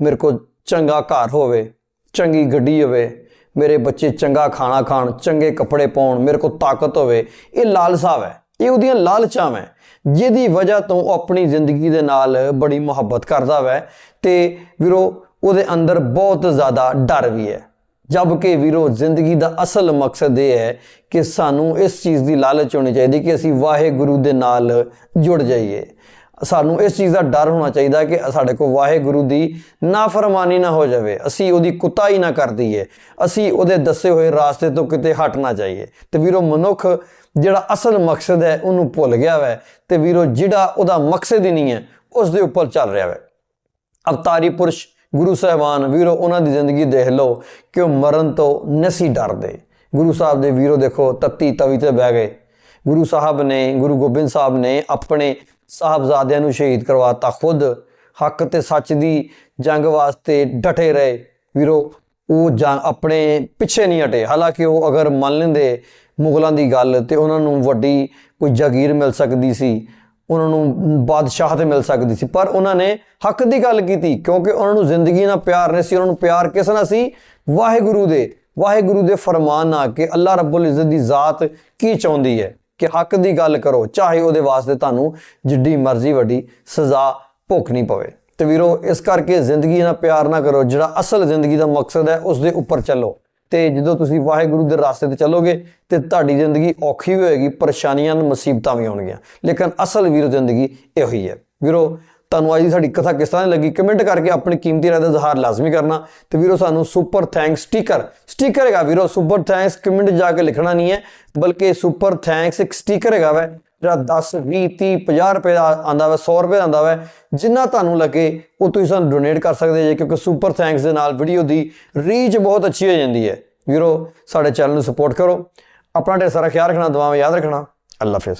ਮੇਰੇ ਕੋਲ ਚੰਗਾ ਘਰ ਹੋਵੇ, ਚੰਗੀ ਗੱਡੀ ਹੋਵੇ, ਮੇਰੇ ਬੱਚੇ ਚੰਗਾ ਖਾਣਾ ਖਾਣ, ਚੰਗੇ ਕੱਪੜੇ ਪਾਉਣ, ਮੇਰੇ ਕੋਲ ਤਾਕਤ ਹੋਵੇ, ਇਹ ਲਾਲਸਾ ਹੈ ਇਹ ਉਹਦੀਆਂ ਲਾਲਚਾਂ ਹੈ ਜਿਹਦੀ ਵਜ੍ਹਾ ਤੋਂ ਉਹ ਆਪਣੀ ਜ਼ਿੰਦਗੀ ਦੇ ਨਾਲ ਬੜੀ ਮੁਹੱਬਤ ਕਰਦਾ ਵੈ ਤੇ ਵੀਰੋ, ਉਹਦੇ ਅੰਦਰ ਬਹੁਤ ਜ਼ਿਆਦਾ ਡਰ ਵੀ ਹੈ। ਜਦ ਕਿ ਵੀਰੋ, ਜ਼ਿੰਦਗੀ ਦਾ ਅਸਲ ਮਕਸਦ ਇਹ ਹੈ ਕਿ ਸਾਨੂੰ ਇਸ ਚੀਜ਼ ਦੀ ਲਾਲਚ ਹੋਣੀ ਚਾਹੀਦੀ ਕਿ ਅਸੀਂ ਵਾਹਿਗੁਰੂ ਦੇ ਨਾਲ ਜੁੜ ਜਾਈਏ। ਸਾਨੂੰ ਇਸ ਚੀਜ਼ ਦਾ ਡਰ ਹੋਣਾ ਚਾਹੀਦਾ ਕਿ ਸਾਡੇ ਕੋਲ ਵਾਹਿਗੁਰੂ ਦੀ ਨਾਫਰਮਾਨੀ ਨਾ ਹੋ ਜਾਵੇ। ਅਸੀਂ ਉਹਦੀ ਕੁਤਾਹੀ ਨਾ ਕਰ ਦਈਏ। ਅਸੀਂ ਉਹਦੇ ਦੱਸੇ ਹੋਏ ਰਾਸਤੇ ਤੋਂ ਕਿਤੇ ਹਟ ਨਾ ਜਾਈਏ। ਤੇ ਵੀਰੋ, ਮਨੁੱਖ ਜਿਹੜਾ ਅਸਲ ਮਕਸਦ ਹੈ, ਉਹਨੂੰ ਭੁੱਲ ਗਿਆ ਵੈ। ਤੇ ਵੀਰੋ, ਜਿਹੜਾ ਉਹਦਾ ਮਕਸਦ ਹੀ ਨਹੀਂ ਹੈ ਉਸ ਦੇ ਉੱਪਰ ਚੱਲ ਰਿਹਾ ਵੈ। ਅਵਤਾਰੀ ਪੁਰਸ਼ ਗੁਰੂ ਸਾਹਿਬਾਨ, ਵੀਰੋ, ਉਹਨਾਂ ਦੀ ਜ਼ਿੰਦਗੀ ਦੇਖ ਲਓ ਕਿ ਉਹ ਮਰਨ ਤੋਂ ਨਸੀ ਡਰਦੇ। ਗੁਰੂ ਸਾਹਿਬ ਦੇ ਵੀਰੋ ਦੇਖੋ, ਤੱਤੀ ਤਵੀ ਤੇ ਬਹਿ ਗਏ। ਗੁਰੂ ਸਾਹਿਬ ਨੇ, ਗੁਰੂ ਗੋਬਿੰਦ ਸਾਹਿਬ ਨੇ ਆਪਣੇ ਸਾਹਿਬਜ਼ਾਦਿਆਂ ਨੂੰ ਸ਼ਹੀਦ ਕਰਵਾਤਾ ਖੁਦ। ਹੱਕ ਤੇ ਸੱਚ ਦੀ ਜੰਗ ਵਾਸਤੇ ਡਟੇ ਰਹੇ। ਵੀਰੋ, ਉਹ ਜਾਂ ਆਪਣੇ ਪਿੱਛੇ ਨਹੀਂ ਹਟੇ। ਹਾਲਾਂਕਿ ਉਹ ਅਗਰ ਮੰਨ ਲੈਂਦੇ ਮੁਗਲਾਂ ਦੀ ਗੱਲ ਤੇ ਉਹਨਾਂ ਨੂੰ ਵੱਡੀ ਕੋਈ ਜਾਗੀਰ ਮਿਲ ਸਕਦੀ ਸੀ। ਉਹਨਾਂ ਨੂੰ ਬਾਦਸ਼ਾਹਤ ਮਿਲ ਸਕਦੀ ਸੀ। ਪਰ ਉਹਨਾਂ ਨੇ ਹੱਕ ਦੀ ਗੱਲ ਕੀਤੀ ਕਿਉਂਕਿ ਉਹਨਾਂ ਨੂੰ ਜ਼ਿੰਦਗੀ ਨਾਲ ਪਿਆਰ ਨਹੀਂ ਸੀ, ਉਹਨਾਂ ਨੂੰ ਪਿਆਰ ਕਿਸ ਨਾਲ ਸੀ? ਵਾਹਿਗੁਰੂ ਦੇ ਵਾਹਿਗੁਰੂ ਦੇ ਫਰਮਾਨ ਨਾਲ ਕਿ ਅੱਲਾਹ ਰੱਬੁਲ ਇੱਜ਼ਤ ਦੀ ਜ਼ਾਤ ਕੀ ਚਾਹੁੰਦੀ ਹੈ? ਕਿ ਹੱਕ ਦੀ ਗੱਲ ਕਰੋ, ਚਾਹੇ ਉਹਦੇ ਵਾਸਤੇ ਤੁਹਾਨੂੰ ਜਿੱਡੀ ਮਰਜ਼ੀ ਵੱਡੀ ਸਜ਼ਾ ਭੁਗਤਣੀ ਪਵੇ। ਤੇ ਵੀਰੋ, ਇਸ ਕਰਕੇ ਜ਼ਿੰਦਗੀ ਨਾਲ ਪਿਆਰ ਨਾ ਕਰੋ, ਜਿਹੜਾ ਅਸਲ ਜ਼ਿੰਦਗੀ ਦਾ ਮਕਸਦ ਹੈ ਉਸ ਦੇ ਉੱਪਰ ਚੱਲੋ। ਤੇ ਜਦੋਂ ਤੁਸੀਂ ਵਾਹਿਗੁਰੂ ਦੇ ਰਾਸਤੇ ਤੇ ਚੱਲੋਗੇ ਤੇ ਤੁਹਾਡੀ ਜ਼ਿੰਦਗੀ ਔਖੀ ਵੀ ਹੋਏਗੀ, ਪਰੇਸ਼ਾਨੀਆਂ ਮੁਸੀਬਤਾਂ ਵੀ ਆਉਣਗੀਆਂ। ਲੇਕਿਨ ਅਸਲ ਵੀਰੋ ਜ਼ਿੰਦਗੀ ਇਹੋ ਹੀ ਹੈ। ਵੀਰੋ, ਤੁਹਾਨੂੰ ਅੱਜ ਦੀ ਸਾਡੀ ਕਥਾ ਕਿਸ ਤਰ੍ਹਾਂ ਦੀ ਲੱਗੀ? ਕਮੈਂਟ ਕਰਕੇ ਆਪਣੀ ਕੀਮਤੀ ਰਾਏ ਦਾ ਇਜ਼ਹਾਰ ਲਾਜ਼ਮੀ ਕਰਨਾ। ਤੇ ਵੀਰੋ, ਸਾਨੂੰ ਸੁਪਰ ਥੈਂਕਸ ਸਟicker ਸਟicker ਹੈਗਾ ਵੀਰੋ, ਸੁਪਰ ਥੈਂਕਸ। ਕਮੈਂਟ ਜਾ ਕੇ ਲਿਖਣਾ ਨਹੀਂ ਹੈ, ਬਲਕਿ ਸੁਪਰ ਥੈਂਕਸ ਇੱਕ ਸਟicker ਹੈਗਾ ਵੈ। ਜਿਹੜਾ 10 20 30 50 ਰੁਪਏ ਦਾ ਆਂਦਾ ਵਾ 100 ਰੁਪਏ ਦਾ ਆਂਦਾ ਵਾ, ਜਿੰਨਾ ਤੁਹਾਨੂੰ ਲੱਗੇ, ਉਹ ਤੁਸੀਂ ਸਾਨੂੰ ਡੋਨੇਟ ਕਰ ਸਕਦੇ ਜੇ, ਕਿਉਂਕਿ ਸੁਪਰ ਥੈਂਕਸ ਦੇ ਨਾਲ ਵੀਡੀਓ ਦੀ ਰੀਚ ਬਹੁਤ ਅੱਛੀ ਹੋ ਜਾਂਦੀ ਹੈ। ਵੀਰੋ, ਸਾਡੇ ਚੈਨਲ ਨੂੰ ਸਪੋਰਟ ਕਰੋ। ਆਪਣਾ ਢੇਰ ਸਾਰਾ ਖਿਆਲ ਰੱਖਣਾ, ਦੁਆਵਾਂ ਯਾਦ ਰੱਖਣਾ। ਅੱਲਾ ਹਾਫਿਜ਼।